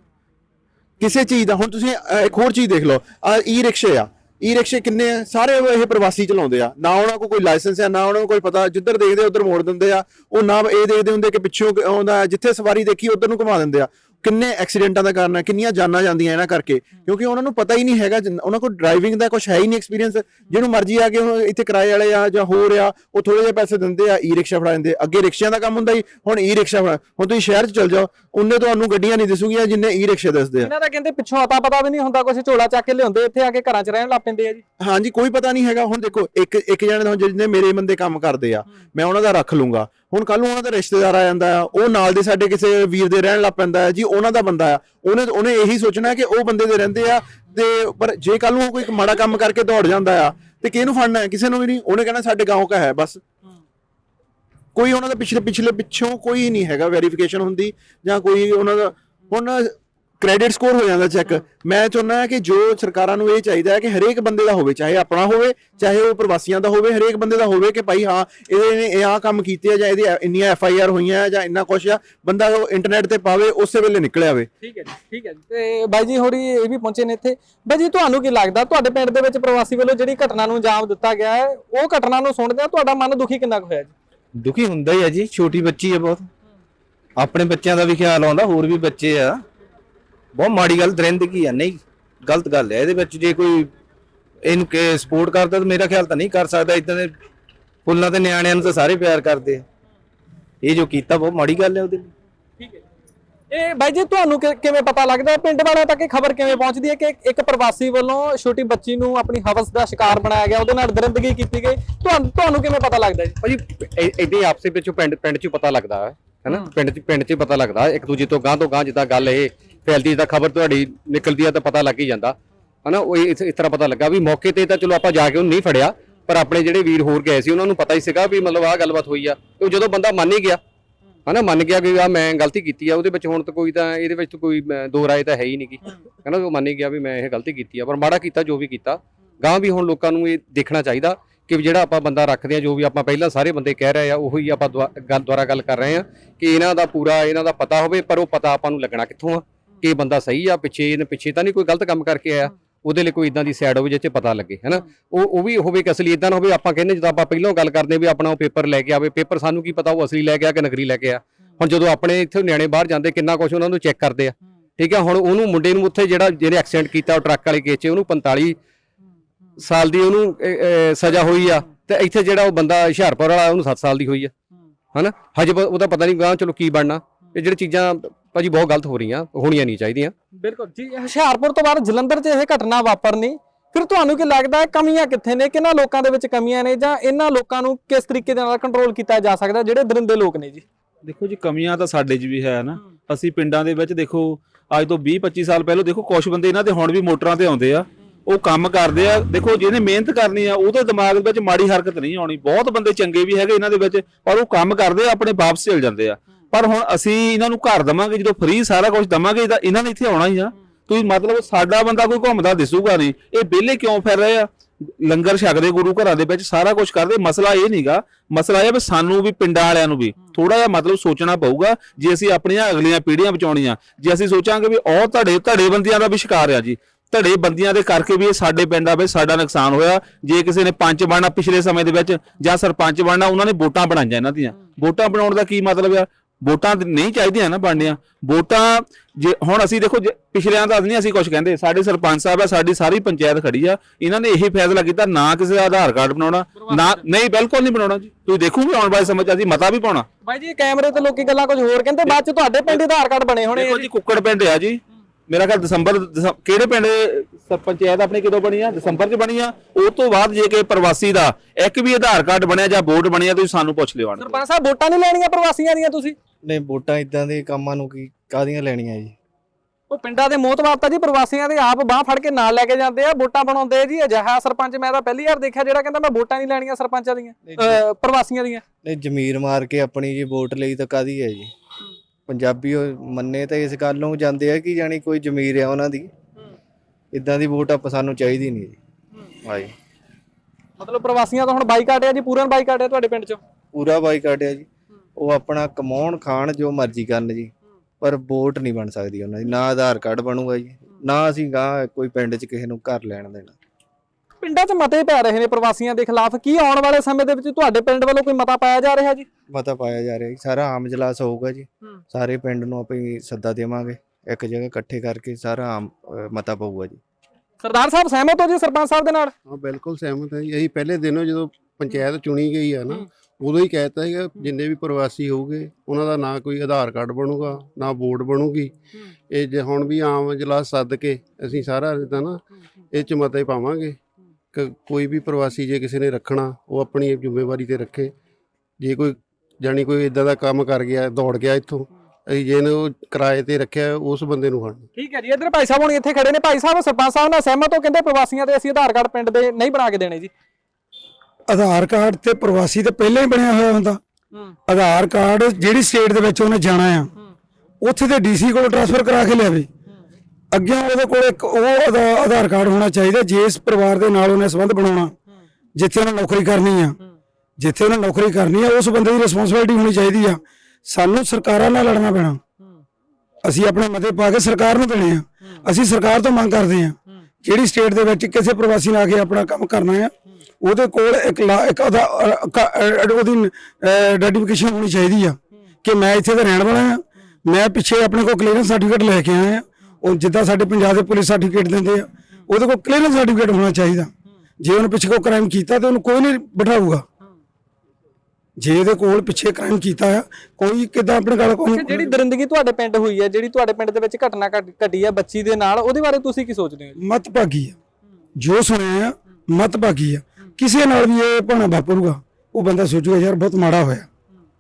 S5: ਕਿਸੇ ਚੀਜ਼ ਦਾ, ਹੁਣ ਤੁਸੀਂ ਇੱਕ ਹੋਰ ਚੀਜ਼ ਦੇਖ ਲਓ ਆ ਈ ਰਿਕਸ਼ੇ ਆ। ਈ ਰਿਕਸ਼ੇ ਕਿੰਨੇ ਆ? ਸਾਰੇ ਇਹ ਪ੍ਰਵਾਸੀ ਚਲਾਉਂਦੇ ਆ। ਨਾ ਉਹਨਾਂ ਕੋਲ ਕੋਈ ਲਾਇਸੈਂਸ ਆ, ਨਾ ਉਹਨਾਂ ਨੂੰ ਕੋਈ ਪਤਾ। ਜਿੱਧਰ ਦੇਖਦੇ ਉਧਰ ਮੋੜ ਦਿੰਦੇ ਆ। ਉਹ ਨਾ ਇਹ ਦੇਖਦੇ ਹੁੰਦੇ ਕਿ ਪਿੱਛੋਂ ਆਉਂਦਾ ਜਿੱਥੇ ਸਵਾਰੀ ਦੇਖੀ, ਉਧਰ ਨੂੰ ਘੁਮਾ ਦਿੰਦੇ ਆ। ਕਿੰਨੇ ਐਕਸੀਡੈਂਟਾਂ ਦਾ ਕਾਰਨ ਹੈ ਕਿੰਨੀਆਂ ਜਾਨਾਂ ਜਾਂਦੀਆਂ ਇਹਨਾਂ ਕਰਕੇ। ਕਿਉਂਕਿ ਉਹਨਾਂ ਨੂੰ ਪਤਾ ਹੀ ਨਹੀਂ ਹੈਗਾ ਉਹਨਾਂ ਕੋਲ ਡਰਾਈਵਿੰਗ ਦਾ ਕੁਝ ਹੈ ਹੀ ਨਹੀਂ ਐਕਸਪੀਰੀਅੰਸ ਜਿਹਨੂੰ ਮਰਜ਼ੀ ਆ ਕੇ ਹੁਣ ਇੱਥੇ ਕਿਰਾਏ ਵਾਲੇ ਆ ਜਾਂ ਹੋਰ ਆ ਉਹ ਥੋੜੇ ਜਿਹੇ ਪੈਸੇ ਦਿੰਦੇ ਆ ਈ ਰਿਕਸ਼ਾ ਫੜਾ ਦਿੰਦੇ ਅੱਗੇ ਰਿਕਸ਼ਿਆਂ ਦਾ ਕੰਮ ਹੁੰਦਾ ਸੀ ਹੁਣ ਈ ਰਿਕਸ਼ਾ ਫੜਾ। ਹੁਣ ਤੁਸੀਂ ਸ਼ਹਿਰ 'ਚ ਚਲ ਜਾਓ ਉਹਨੇ ਤੁਹਾਨੂੰ ਗੱਡੀਆਂ ਨਹੀਂ ਦਿਸੂਗੀਆਂ ਜਿੰਨੇ ਈ ਰਿਕਸ਼ੇ ਦੱਸਦੇ ਆ।
S4: ਇਹਨਾਂ ਦਾ ਕਹਿੰਦੇ ਪਿੱਛੋਂ ਅਤਾ ਪਤਾ ਵੀ ਨਹੀਂ ਹੁੰਦਾ ਕੁਝ ਝੋਲਾ ਚੱਕ ਕੇ ਲਿਆਉਂਦੇ ਇੱਥੇ ਆ ਕੇ ਘਰਾਂ 'ਚ ਰਹਿਣ ਲੱਗ ਪੈਂਦੇ ਆ ਜੀ।
S5: ਹਾਂਜੀ ਕੋਈ ਪਤਾ ਨਹੀਂ ਹੈਗਾ। ਹੁਣ ਦੇਖੋ ਇੱਕ ਇੱਕ ਜਣੇ ਦਾ ਹੁਣ ਜਿਹਨੇ ਮੇਰੇ ਬੰਦੇ ਕੰਮ ਕਰਦੇ ਆ ਮੈਂ ਉਹਨਾਂ ਦਾ ਰੱਖ ਲੂੰਗਾ। ਹੁਣ ਕੱਲ ਉਹਨਾਂ ਦਾ ਰਿਸ਼ਤੇਦਾਰ ਆ ਜਾਂਦਾ ਆ, ਉਹ ਨਾਲ ਦੇ ਸਾਡੇ ਕਿਸੇ ਵੀਰ ਦੇ ਰਹਿਣ ਲੱਗ ਪੈਂਦਾ ਹੈ ਜੀ ਉਹਨਾਂ ਦਾ ਬੰਦਾ ਆ। ਉਹਨੇ ਉਹਨੇ ਇਹੀ ਸੋਚਣਾ ਕਿ ਉਹ ਬੰਦੇ ਦੇ ਰਹਿੰਦੇ ਆ ਤੇ ਪਰ ਜੇ ਕੱਲ ਨੂੰ ਕੋਈ ਮਾੜਾ ਕੰਮ ਕਰਕੇ ਦੌੜ ਜਾਂਦਾ ਆ, ਤੇ ਕਿਹਨੂੰ ਫੜਨਾ ਹੈ? ਕਿਸੇ ਨੂੰ ਵੀ ਨਹੀਂ। ਉਹਨੇ ਕਹਿਣਾ ਸਾਡੇ ਗਾਉਂ ਦਾ ਹੈ, ਬਸ। ਕੋਈ ਉਹਨਾਂ ਦਾ ਪਿਛਲੇ ਪਿਛਲੇ ਪਿੱਛੋਂ ਕੋਈ ਨਹੀਂ ਹੈਗਾ ਵੈਰੀਫਿਕੇਸ਼ਨ ਹੁੰਦੀ ਜਾਂ ਕੋਈ ਉਹਨਾਂ ਦਾ ਹੁਣ ਕ੍ਰੈਡਿਟ ਸਕੋਰ ਹੋ ਜਾਂਦਾ ਚੈੱਕ ਮੈਂ ਚਾਹੁੰਦਾ ਹਾਂ ਕਿ ਜੋ ਸਰਕਾਰਾਂ ਨੂੰ ਇਹ ਚਾਹੀਦਾ ਹੈ ਕਿ ਹਰੇਕ ਬੰਦੇ ਦਾ ਹੋਵੇ ਚਾਹੇ ਆਪਣਾ ਹੋਵੇ ਚਾਹੇ ਉਹ ਪ੍ਰਵਾਸੀਆਂ ਦਾ ਹੋਵੇ ਹਰੇਕ ਬੰਦੇ ਦਾ ਹੋਵੇ ਕਿ ਭਾਈ ਹਾਂ ਇਹਦੇ ਨੇ ਇਹ ਆਹ ਕੰਮ ਕੀਤੇ ਆ ਜਾਂ ਇਹਦੀ ਇੰਨੀਆਂ ਐਫ ਆਈ ਆਰ ਹੋਈਆਂ ਆ ਜਾਂ ਇੰਨਾ ਕੁਛ ਆ ਬੰਦਾ ਉਹ ਇੰਟਰਨੈਟ ਤੇ ਪਾਵੇ ਉਸੇ ਵੇਲੇ ਨਿਕਲ ਆਵੇ।
S4: ਠੀਕ ਹੈ ਜੀ ਠੀਕ ਹੈ ਜੀ। ਤੇ ਬਾਈ ਜੀ ਹੋਰੀ ਇਹ ਵੀ ਪਹੁੰਚੇ ਨੇ ਇੱਥੇ। ਬਾਈ ਜੀ ਤੁਹਾਨੂੰ ਕੀ ਲੱਗਦਾ ਤੁਹਾਡੇ ਪਿੰਡ ਦੇ ਵਿੱਚ ਪ੍ਰਵਾਸੀ ਵੱਲੋਂ ਜਿਹੜੀ ਘਟਨਾ ਨੂੰ ਅੰਜਾਮ ਦਿੱਤਾ ਗਿਆ ਹੈ ਉਹ ਘਟਨਾ ਨੂੰ ਸੁਣਦਿਆਂ ਤੁਹਾਡਾ ਮਨ ਦੁਖੀ ਕਿੰਨਾ ਕੁ ਹੋਇਆ ਜੀ?
S8: ਦੁਖੀ ਹੁੰਦਾ ਹੀ ਆ ਜੀ ਛੋਟੀ ਬੱਚੀ ਹੈ ਬਹੁਤ। ਆਪਣੇ ਬੱਚਿਆਂ ਦਾ ਵੀ ਖਿਆਲ ਆਉਂਦਾ ਹੋਰ ਵੀ ਬੱਚੇ ਆ। ਬਹੁਤ ਮਾੜੀ ਗੱਲ ਦਰਿੰਦਗੀ ਆ ਨਹੀਂ ਗਲਤ ਗੱਲ ਹੈ ਇਹਦੇ ਵਿੱਚ ਜੇ ਕੋਈ ਇਹਨੂੰ ਕਿ ਸਪੋਰਟ ਕਰਦਾ ਤਾਂ ਮੇਰਾ ਖਿਆਲ ਤਾਂ ਨਹੀਂ ਕਰ ਸਕਦਾ। ਇਦਾਂ ਦੇ ਫੁੱਲਾਂ ਤੇ ਨਿਆਣਿਆਂ ਨੂੰ ਤਾਂ ਸਾਰੇ ਪਿਆਰ ਕਰਦੇ ਆ। ਇਹ ਜੋ ਕੀਤਾ ਬਹੁਤ ਮਾੜੀ ਗੱਲ ਹੈ ਉਹਦੇ ਲਈ।
S4: ਠੀਕ ਹੈ। ਇਹ ਬਾਈ ਜੀ ਤੁਹਾਨੂੰ ਕਿ- ਕਿਵੇਂ ਪਤਾ ਲੱਗਦਾ? ਪਿੰਡ ਵਾਲਿਆਂ ਤੱਕ ਇਹ ਖਬਰ ਕਿਵੇਂ ਪਹੁੰਚਦੀ ਹੈ ਕਿ ਇੱਕ ਪ੍ਰਵਾਸੀ ਵੱਲੋਂ ਛੋਟੀ ਬੱਚੀ ਨੂੰ ਆਪਣੀ ਹਵਸ ਦਾ ਸ਼ਿਕਾਰ ਬਣਾਇਆ ਗਿਆ? ਉਹਦੇ ਨਾਲ ਦਰਿੰਦਗੀ ਕੀਤੀ ਗਈ। ਤੁਹਾਨੂੰ ਤੁਹਾਨੂੰ ਕਿਵੇਂ ਪਤਾ ਲੱਗਦਾ ਜੀ?
S2: ਭਾਜੀ ਇਦਾਂ ਹੀ ਆਪਸੇ ਵਿੱਚੋਂ ਪਿੰਡ ਪਿੰਡ 'ਚ ਹੀ ਪਤਾ ਲੱਗਦਾ ਹੈ ਹੈਨਾ ਪਿੰਡ 'ਚ ਪਿੰਡ 'ਚ ਹੀ ਪਤਾ ਲੱਗਦਾ ਇੱਕ ਦੂਜੇ ਤੋਂ ਗਾਂ ਤੋਂ ਗਾਂ ਜਿੱਦਾਂ ਗੱਲ ਇਹ ਫੈਲਦੀ ਤਾਂ ਖਬਰ ਤੁਹਾਡੀ ਨਿਕਲਦੀ ਆ ਤਾਂ ਪਤਾ ਲੱਗ ਹੀ ਜਾਂਦਾ। ਹਨਾ ਉਹ ਇਸ ਇਸ ਤਰ੍ਹਾਂ ਪਤਾ ਲੱਗਾ ਵੀ ਮੌਕੇ ਤੇ ਤਾਂ ਚਲੋ ਆਪਾਂ ਜਾ ਕੇ ਉਹਨੂੰ ਨਹੀਂ ਫੜਿਆ ਪਰ ਆਪਣੇ ਜਿਹੜੇ ਵੀਰ ਹੋਰ ਗਏ ਸੀ ਉਹਨਾਂ ਨੂੰ ਪਤਾ ਹੀ ਸੀਗਾ ਵੀ ਮਤਲਬ ਆਹ ਗੱਲਬਾਤ ਹੋਈ ਆ। ਤੇ ਉਹ ਜਦੋਂ ਬੰਦਾ ਮੰਨ ਹੀ ਗਿਆ ਹਨਾ ਮੰਨ ਗਿਆ ਕਿ ਆ ਮੈਂ ਗਲਤੀ ਕੀਤੀ ਆ ਉਹਦੇ ਵਿੱਚ ਹੁਣ ਤਾਂ ਕੋਈ ਤਾਂ ਇਹਦੇ ਵਿੱਚ ਤਾਂ ਕੋਈ ਅਹ, ਦੋ ਰਾਏ ਤਾਂ ਹੈ ਹੀ ਨਹੀਂ ਗੀ। ਹਨਾ ਉਹ ਮੰਨ ਹੀ ਗਿਆ ਵੀ ਮੈਂ ਇਹ ਗਲਤੀ ਕੀਤੀ ਆ ਪਰ ਮਾੜਾ ਕੀਤਾ ਜੋ ਵੀ ਕੀਤਾ ਗਾਂ ਵੀ ਹੁਣ ਲੋਕਾਂ ਨੂੰ ਇਹ ਦੇਖਣਾ ਚਾਹੀਦਾ ਕਿ ਵੀ ਜਿਹੜਾ ਆਪਾਂ ਬੰਦਾ ਰੱਖਦੇ ਆ ਜੋ ਵੀ ਆਪਾਂ ਪਹਿਲਾਂ ਸਾਰੇ ਬੰਦੇ ਕਹਿ ਰਹੇ ਆ ਉਹੀ ਆਪਾਂ ਦੁਆ- ਗੱਲ ਦੁਆਰਾ ਗੱਲ ਕਰ ਰਹੇ ਆ ਕਿ ਇਹਨਾਂ ਦਾ ਪੂਰਾ ਇਹਨਾਂ ਦਾ ਪਤਾ ਹੋਵੇ ਪਰ ਉਹ ਪਤਾ ਆਪਾਂ ਨੂੰ ਲੱਗਣਾ ਕਿੱਥੋਂ ਆ। ਇਹ ਬੰਦਾ ਸਹੀ ਆ ਪਿੱਛੇ ਇਹਨੇ ਪਿੱਛੇ ਤਾਂ ਨਹੀਂ ਕੋਈ ਗਲਤ ਕੰਮ ਕਰਕੇ ਆਇਆ। ਉਹਦੇ ਲਈ ਕੋਈ ਇਦਾਂ ਦੀ ਸਾਈਡ ਹੋਵੇ 'ਚ ਪਤਾ ਲੱਗੇ ਹੈਨਾ? ਉਹ ਉਹ ਵੀ ਹੋਵੇ ਕਿ ਅਸਲੀ ਇਦਾਂ ਨਾ ਹੋਵੇ ਆਪਾਂ ਕਹਿੰਦੇ ਜਦੋਂ ਆਪਾਂ ਪਹਿਲਾਂ ਗੱਲ ਕਰਦੇ ਵੀ ਆਪਣਾ ਉਹ ਪੇਪਰ ਲੈ ਕੇ ਆਵੇ ਪੇਪਰ ਸਾਨੂੰ ਕੀ ਪਤਾ ਉਹ ਅਸਲੀ ਲੈ ਕੇ ਆ ਕਿ ਨਕਲੀ ਲੈ ਕੇ ਆ? ਹੁਣ ਜਦੋਂ ਆਪਣੇ ਇੱਥੇ ਨਿਆਣੇ ਬਾਹਰ ਜਾਂਦੇ ਕਿੰਨਾ ਕੁਝ ਉਹਨਾਂ ਨੂੰ ਚੈੱਕ ਕਰਦੇ ਆ। ਠੀਕ ਆ ਹੁਣ ਉਹਨੂੰ ਮੁੰਡੇ ਨੂੰ ਉੱਥੇ ਜਿਹੜਾ ਜਿਹਨੇ ਐਕਸੀਡੈਂਟ ਕੀਤਾ ਉਹ ਟਰੱਕ ਵਾਲੇ ਕੇਸ 'ਚ ਉਹਨੂੰ 45 ਸਾਲ ਦੀ ਉਹਨੂੰ ਸਜ਼ਾ ਹੋਈ ਆ। ਤੇ ਇੱਥੇ ਜਿਹੜਾ ਉਹ ਬੰਦਾ ਹੁਸ਼ਿਆਰਪੁਰ ਵਾਲਾ ਉਹਨੂੰ 7 ਸਾਲ ਦੀ ਹੋਈ ਆ। ਹਨਾ? ਹਜੇ ਉਹਦਾ ਪਤਾ ਨਹੀਂ ਗਾਂ ਚਲੋ ਕੀ ਬਣਨਾ। ਇਹ ਜਿਹੜੀ ਚੀਜ਼ਾਂ ਭਾਜੀ ਬਹੁਤ ਗਲਤ ਹੋ ਰਹੀਆਂ ਹੋਣੀਆਂ ਨਹੀਂ ਚਾਹੀਦੀਆਂ।
S4: ਬਿਲਕੁਲ ਜੀ ਹੁਸ਼ਿਆਰਪੁਰ ਤੋਂ ਬਾਅਦ ਜਲੰਧਰ 'ਚ ਇਹ ਘਟਨਾ ਵਾਪਰਨੀ ਫਿਰ ਤੁਹਾਨੂੰ ਕੀ ਲੱਗਦਾ ਹੈ ਕਮੀਆਂ ਕਿੱਥੇ ਨੇ ਕਿਹਨਾਂ ਲੋਕਾਂ ਦੇ ਵਿੱਚ ਕਮੀਆਂ ਨੇ ਜਾਂ ਇਹਨਾਂ ਲੋਕਾਂ ਨੂੰ ਕਿਸ ਤਰੀਕੇ ਦੇ ਨਾਲ ਕੰਟਰੋਲ ਕੀਤਾ ਜਾ ਸਕਦਾ ਜਿਹੜੇ ਦਰਿੰਦੇ ਲੋਕ ਨੇ ਜੀ?
S1: ਦੇਖੋ ਜੀ ਕਮੀਆਂ ਤਾਂ ਸਾਡੇ 'ਚ ਵੀ ਹੈ ਨਾ। ਅਸੀਂ ਪਿੰਡਾਂ ਦੇ ਵਿੱਚ ਦੇਖੋ ਅੱਜ ਤੋਂ 20 25 ਸਾਲ ਪਹਿਲਾਂ ਦੇਖੋ ਕੁਝ ਬੰਦੇ ਇਹਨਾਂ ਦੇ ਹੁਣ ਵੀ ਮੋਟਰਾਂ ਤੇ ਆਉਂਦੇ ਆ। ਉਹ ਕੰਮ ਕਰਦੇ ਆ। ਦੇਖੋ ਜਿਹਨੇ ਮਿਹਨਤ ਕਰਨੀ ਆ ਉਹਦੇ ਦਿਮਾਗ ਵਿੱਚ ਮਾੜੀ ਹਰਕਤ ਨਹੀਂ ਆਉਣੀ। ਬਹੁਤ ਬੰਦੇ ਚੰਗੇ ਵੀ ਹੈਗੇ ਇਹਨਾਂ ਦੇ ਵਿੱਚ ਪਰ ਉਹ ਕੰਮ ਕਰਦੇ ਆ ਆਪਣੇ ਵਾਪਸ ਚਲ ਜਾਂਦੇ ਆ। ਪਰ ਹੁਣ ਅਸੀਂ ਇਹਨਾਂ ਨੂੰ ਘਰ ਦਵਾਂਗੇ, ਜਦੋਂ ਫ੍ਰੀ ਸਾਰਾ ਕੁਝ ਦਵਾਂਗੇ ਤਾਂ ਇਹਨਾਂ ਨੇ ਇੱਥੇ ਆਉਣਾ ਹੀ ਆ। ਤੁਸੀਂ ਮਤਲਬ ਸਾਡਾ ਬੰਦਾ ਕੋਈ ਘੁੰਮਦਾ ਦਿਸੂਗਾ ਨਹੀਂ। ਇਹ ਵਿਹਲੇ ਕਿਉਂ ਫਿਰ ਰਹੇ ਆ? ਲੰਗਰ ਛਕਦੇ ਗੁਰੂ ਘਰਾਂ ਦੇ ਵਿੱਚ, ਸਾਰਾ ਕੁਝ ਕਰਦੇ। ਮਸਲਾ ਇਹ ਨਹੀਂਗਾ ਮਸਲਾ ਇਹ ਵੀ ਸਾਨੂੰ ਵੀ, ਪਿੰਡਾਂ ਵਾਲਿਆਂ ਨੂੰ ਵੀ ਥੋੜਾ ਜਿਹਾ ਮਤਲਬ ਸੋਚਣਾ ਪਊਗਾ ਜੇ ਅਸੀਂ ਆਪਣੀਆਂ ਅਗਲੀਆਂ ਪੀੜ੍ਹੀਆਂ ਬਚਾਉਣੀਆਂ। ਜੇ ਅਸੀਂ ਸੋਚਾਂਗੇ ਵੀ ਉਹ ਧੜੇ ਧੜੇ ਬੰਦੀਆਂ ਦਾ ਵੀ ਸ਼ਿਕਾਰ ਆ ਜੀ। ਧੜੇ ਬੰਦੀਆਂ ਦੇ ਕਰਕੇ ਵੀ ਇਹ ਸਾਡੇ ਪਿੰਡਾਂ ਵਿੱਚ ਸਾਡਾ ਨੁਕਸਾਨ ਹੋਇਆ। ਜੇ ਕਿਸੇ ਨੇ ਪੰਚ ਬਣਨਾ ਪਿਛਲੇ ਸਮੇਂ ਦੇ ਵਿੱਚ ਜਾਂ ਸਰਪੰਚ ਬਣਨਾ, ਉਹਨਾਂ ਨੇ ਵੋਟਾਂ ਬਣਾਈਆਂ ਇਹਨਾਂ ਦੀਆਂ। ਵੋਟਾਂ ਬਣਾਉਣ ਦਾ ਕੀ ਮਤਲਬ ਆ? ਵੋਟਾਂ ਤੇ ਨਹੀਂ ਚਾਹੀਦੀਆਂ ਨਾ ਬਣਨੀਆਂ। ਵੋਟਾਂ ਜੇ ਹੁਣ ਅਸੀਂ ਦੇਖੋ ਜੇ ਪਿਛਲਿਆਂ ਦਾ ਨਹੀਂ ਅਸੀਂ ਕੁਝ ਕਹਿੰਦੇ। ਸਾਡੇ ਸਰਪੰਚ ਸਾਹਿਬ ਆ ਸਾਡੀ ਸਾਰੀ ਪੰਚਾਇਤ ਖੜੀ ਆ। ਇਹਨਾਂ ਨੇ ਇਹੀ ਫੈਸਲਾ ਕੀਤਾ ਨਾ ਕਿਸੇ ਦਾ ਆਧਾਰ ਕਾਰਡ ਬਣਾਉਣਾ ਨਾ ਨਹੀਂ ਬਿਲਕੁਲ ਨਹੀਂ ਬਣਾਉਣਾ ਜੀ। ਤੁਸੀਂ ਦੇਖੋਗੇ ਆਉਣ ਵਾਲੇ ਸਮੇਂ 'ਚ ਅਸੀਂ ਮਤਾ ਵੀ ਪਾਉਣਾ।
S4: ਬਾਈ ਜੀ ਕੈਮਰੇ ਤੇ ਲੋਕੀ ਗੱਲਾਂ ਕੁਝ ਹੋਰ ਕਹਿੰਦੇ ਬਾਅਦ 'ਚ ਤੁਹਾਡੇ ਪਿੰਡ ਦੇ ਆਧਾਰ ਕਾਰਡ ਬਣੇ ਹੋਣੇ
S1: ਦੇਖੋ
S4: ਜੀ
S1: ਕੁੱਕੜ ਪਿੰਡ ਆ ਜੀ। ਮੇਰਾ ਖਿਆਲ ਦਸੰਬਰ ਦਸੰ- ਕਿਹੜੇ ਪਿੰਡ ਪੰਚਾਇਤ ਆਪਣੀ ਕਦੋਂ ਬਣੀ ਆ? ਦਸੰਬਰ 'ਚ ਬਣੀ ਆ। ਉਹ ਤੋਂ ਬਾਅਦ ਜੇ ਕਿ ਪ੍ਰਵਾਸੀ ਦਾ ਇੱਕ ਵੀ ਆਧਾਰ ਕਾਰਡ ਬਣਿਆ ਜਾਂ ਵੋਟ ਬਣਿਆ ਤੁਸੀਂ ਸਾਨੂੰ ਪੁੱਛ ਲਿਓ ਆਣ ਕੇ।
S4: ਸਰਪੰਚ ਸਾਹਿਬ ਵੋਟਾਂ ਨਹੀਂ ਲੈਣੀਆਂ ਪ੍ਰਵਾਸੀਆਂ ਦੀਆਂ ਤੁਸੀਂ?
S9: ਨਹੀਂ ਵੋਟਾਂ ਇਦਾਂ ਦੇ ਕੰਮਾਂ ਨੂੰ ਕੀ ਕਾਦੀਆਂ ਲੈਣੀਆਂ ਜੀ?
S4: ਉਹ ਪਿੰਡਾਂ ਦੇ ਮੋਤਬਾਰਤਾ ਜੀ ਪ੍ਰਵਾਸੀਆਂ ਦੇ ਆਪ ਬਾਹ ਫੜ ਕੇ ਨਾਲ ਲੈ ਕੇ ਜਾਂਦੇ ਆ ਵੋਟਾਂ ਬਣਾਉਂਦੇ ਆ ਜੀ। ਅਜਿਹਾ ਸਰਪੰਚ ਮੈਂ ਤਾਂ ਪਹਿਲੀ ਵਾਰ ਦੇਖਿਆ ਜਿਹੜਾ ਕਹਿੰਦਾ ਮੈਂ ਵੋਟਾਂ ਨਹੀਂ ਲੈਣੀਆਂ ਸਰਪੰਚਾਂ ਦੀਆਂ ਅਹ, ਪ੍ਰਵਾਸੀਆਂ ਦੀਆਂ।
S9: ਨਹੀਂ ਜ਼ਮੀਰ ਮਾਰ ਕੇ ਆਪਣੀ ਜੀ ਵੋਟ ਲਈ ਤਾਂ ਕਾਦੀ ਹੈ ਜੀ? ਪੰਜਾਬੀ ਉਹ ਮੰਨੇ ਤਾਂ ਇਸ ਗੱਲ ਨੂੰ ਜਾਂਦੇ ਆ ਕਿ ਜਾਨੀ ਕੋਈ ਜ਼ਮੀਰ ਆ ਉਹਨਾਂ ਦੀ। ਇਦਾਂ ਦੀ ਵੋਟ ਆਪਾਂ ਸਾਨੂੰ ਚਾਹੀਦੀ ਨਹੀਂ ਜੀ। ਹਾਂਜੀ
S4: ਮਤਲਬ ਪ੍ਰਵਾਸੀਆਂ ਤਾਂ ਹੁਣ ਬਾਈਕਾਟ ਆ ਜੀ ਪੂਰਨ ਬਾਈਕਾਟ ਆ ਤੁਹਾਡੇ ਪਿੰਡ 'ਚ?
S9: ਪੂਰਾ ਬਾਈਕਾਟ ਹੈ ਜੀ। ਉਹ ਆਪਣਾ ਕਮਾਉਣ ਖਾਣ ਜੋ ਮਰਜ਼ੀ ਕਰਨ ਜੀ। ਪਰ ਵੋਟ ਨਹੀਂ ਬਣ ਸਕਦੀ ਉਹਨਾਂ ਦੀ। ਨਾ ਆਧਾਰ ਕਾਰਡ ਬਣੂਗਾ ਜੀ। ਨਾ ਅਸੀਂ ਗਾਂ ਕੋਈ ਪਿੰਡ 'ਚ ਕਿਸੇ ਨੂੰ ਘਰ ਲੈਣ ਦੇਣਾ।
S4: ਪਿੰਡਾਂ 'ਚ ਮਤੇ ਪੈ ਰਹੇ ਨੇ ਪ੍ਰਵਾਸੀਆਂ ਦੇ ਖਿਲਾਫ। ਕੀ ਆਉਣ ਵਾਲੇ ਸਮੇਂ ਦੇ ਵਿੱਚ ਤੁਹਾਡੇ ਪਿੰਡ ਵੱਲੋਂ ਕੋਈ ਮਤਾ ਪਾਇਆ ਜਾ ਰਿਹਾ ਜੀ?
S9: ਮਤਾ ਪਾਇਆ ਜਾ ਰਿਹਾ ਜੀ। ਸਾਰਾ ਆਮ ਇਜਲਾਸ ਹੋਊਗਾ ਜੀ।
S4: ਹੂੰ।
S9: ਸਾਰੇ ਪਿੰਡ ਨੂੰ ਆਪਣੀ ਸੱਦਾ ਦੇਵਾਂਗੇ। ਇੱਕ ਜਗ੍ਹਾ ਇਕੱਠੇ ਕਰਕੇ ਸਾਰਾ ਆਮ ਅ, ਮਤਾ ਪਊਗਾ ਜੀ।
S4: ਸਰਦਾਰ ਸਾਹਿਬ ਸਹਿਮਤ ਹੋ ਜੀ ਸਰਪੰਚ ਸਾਹਿਬ ਦੇ ਨਾਲ?
S10: ਹਾਂ ਬਿਲਕੁਲ ਸਹਿਮਤ ਹੈ ਜੀ। ਅਸੀਂ ਪਹਿਲੇ ਦਿਨੋਂ ਜਦੋਂ ਪੰਚਾਇਤ ਚੁਣੀ ਗਈ ਆ ਨਾ ਉਦੋਂ ਹੀ ਕਹਿਤਾ ਸੀਗਾ ਜਿੰਨੇ ਵੀ ਪ੍ਰਵਾਸੀ ਹੋਊਗੇ ਉਹਨਾਂ ਦਾ ਨਾ ਕੋਈ ਆਧਾਰ ਕਾਰਡ ਬਣੂਗਾ ਨਾ ਵੋਟ ਬਣੂਗੀ। ਇਹ ਜੇ ਹੁਣ ਵੀ ਆਮ ਇਜਲਾਸ ਸੱਦ ਕੇ ਅਸੀਂ ਸਾਰਾ ਜਿੱਦਾਂ ਨਾ ਇਹ ਚ ਮਤੇ ਪਾਵਾਂਗੇ। ਕਿ ਕੋਈ ਵੀ ਪ੍ਰਵਾਸੀ ਜੇ ਕਿਸੇ ਨੇ ਰੱਖਣਾ ਉਹ ਆਪਣੀ ਜ਼ਿੰਮੇਵਾਰੀ ਤੇ ਰੱਖੇ। ਜੇ ਕੋਈ ਜਾਨੀ ਕੋਈ ਇਦਾਂ ਦਾ ਕੰਮ ਕਰ ਗਿਆ ਦੌੜ ਗਿਆ ਇੱਥੋਂ ਅਸੀਂ ਜੇ ਇਹਨੂੰ ਕਿਰਾਏ ਤੇ ਰੱਖਿਆ ਉਸ ਬੰਦੇ ਨੂੰ ਫੜਨਾ।
S4: ਠੀਕ ਹੈ ਜੀ ਇੱਧਰ ਭਾਈ ਸਾਹਿਬ ਹੁਣ ਇੱਥੇ ਖੜੇ ਨੇ। ਭਾਈ ਸਾਹਿਬ ਸਰਪੰਚ ਸਾਹਿਬ ਨਾਲ ਸਹਿਮਤ ਹੋ ਕਹਿੰਦੇ ਪ੍ਰਵਾਸੀਆਂ ਦੇ ਅਸੀਂ ਆਧਾਰ ਕਾਰਡ ਪਿੰਡ ਦੇ ਨਹੀਂ ਬਣਾ ਕੇ ਦੇਣੇ ਜੀ।
S11: ਆਧਾਰ ਕਾਰਡ ਤੇ ਪ੍ਰਵਾਸੀ ਤੇ ਪਹਿਲਾਂ ਹੀ ਬਣਿਆ ਹੋਇਆ ਹੁੰਦਾ। ਆਧਾਰ ਕਾਰਡ ਜਿਹੜੀ ਸਟੇਟ ਦੇ ਵਿੱਚ ਉਹਨੇ ਜਾਣਾ ਆ। ਉੱਥੇ ਤੇ ਡੀਸੀ ਕੋਲ ਟ੍ਰਾਂਸਫਰ ਕਰਾ ਕੇ ਲਿਆਵੇ। ਅੱਗੇ ਉਹਦੇ ਕੋਲ ਇੱਕ ਉਹ ਆਧਾ- ਆਧਾਰ ਕਾਰਡ ਹੋਣਾ ਚਾਹੀਦਾ ਜਿਸ ਪਰਿਵਾਰ ਦੇ ਨਾਲ ਉਹਨੇ ਸੰਬੰਧ ਬਣਾਉਣਾ। ਜਿੱਥੇ ਉਹਨੇ ਨੌਕਰੀ ਕਰਨੀ ਆ। ਜਿੱਥੇ ਉਹਨੇ ਨੌਕਰੀ ਕਰਨੀ ਆ ਉਸ ਬੰਦੇ ਦੀ ਰਿਸਪੌਂਸਿਬਿਲਟੀ ਹੋਣੀ ਚਾਹੀਦੀ ਆ। ਸਾਨੂੰ ਸਰਕਾਰਾਂ ਨਾਲ ਲੜਨਾ ਪੈਣਾ। ਅਸੀਂ ਆਪਣੇ ਮਤੇ ਪਾ ਕੇ ਸਰਕਾਰ ਨੂੰ ਦੇਣੇ ਆ। ਅਸੀਂ ਸਰਕਾਰ ਤੋਂ ਮੰਗ ਕਰਦੇ ਆ। ਜਿਹੜੀ ਸਟੇਟ ਦੇ ਵਿੱਚ ਕਿਸੇ ਪ੍ਰਵਾਸੀ ਨੇ ਆ ਕੇ ਆਪਣਾ ਕੰਮ ਕਰਨਾ ਆ ਉਹਦੇ ਕੋਲ ਇੱਕ ਲਾ- ਇੱਕ ਉਹਦਾ ਆਈਡੈਂਟੀਫਿਕੇਸ਼ਨ ਹੋਣੀ ਚਾਹੀਦੀ ਆ ਕਿ ਮੈਂ ਇੱਥੇ ਦਾ ਰਹਿਣ ਵਾਲਾ ਆ। ਮੈਂ ਪਿੱਛੇ ਆਪਣੇ ਕੋਲ ਕਲੀਅਰੈਂਸ ਸਰਟੀਫਿਕੇਟ ਲੈ ਕੇ ਆਇਆ ਉਹ ਜਿੱਦਾਂ ਸਾਡੇ ਪੰਜਾਬ ਦੇ ਪੁਲਿਸ ਸਰਟੀਫਿਕੇਟ ਦਿੰਦੇ ਆ ਉਹਦੇ ਕੋਲ ਕਲੀਅਰੈਂਸ ਸਰਟੀਫਿਕੇਟ ਹੋਣਾ ਚਾਹੀਦਾ। ਜੇ ਉਹਨੇ ਪਿੱਛੇ ਕੋਈ ਕ੍ਰਾਈਮ ਕੀਤਾ ਤੇ ਉਹਨੂੰ ਕੋਈ ਨਹੀਂ ਬਿਠਾਊਗਾ। ਜੇ ਇਹਦੇ ਕੋਲ ਪਿੱਛੇ ਕ੍ਰਾਈਮ ਕੀਤਾ ਆ ਕੋਈ ਕਿਦਾਂ ਆਪਣੇ ਗੱਲ ਕੋਈ
S4: ਅੱਛਾ, ਜਿਹੜੀ ਦਰਿੰਦਗੀ ਤੁਹਾਡੇ ਪਿੰਡ ਹੋਈ ਹੈ ਜਿਹੜੀ ਤੁਹਾਡੇ ਪਿੰਡ ਦੇ ਵਿੱਚ ਘਟਨਾ ਘਟ- ਘਟੀ ਹੈ ਬੱਚੀ ਦੇ ਨਾਲ ਉਹਦੇ ਬਾਰੇ ਤੁਸੀਂ ਕੀ ਸੋਚਦੇ ਹੋ ਜੀ?
S11: ਮਤ ਭਾਗੀ ਆ। ਜੋ ਸੁਣਿਆ ਆ ਮਤ ਭਾਗੀ ਆ। ਕਿਸੇ ਨਾਲ ਵੀ ਇਹ ਭਾਣਾ ਵਾਪਰੂਗਾ ਉਹ ਬੰਦਾ ਸੋਚੂਗਾ ਯਾਰ ਬਹੁਤ ਮਾੜਾ ਹੋਇਆ।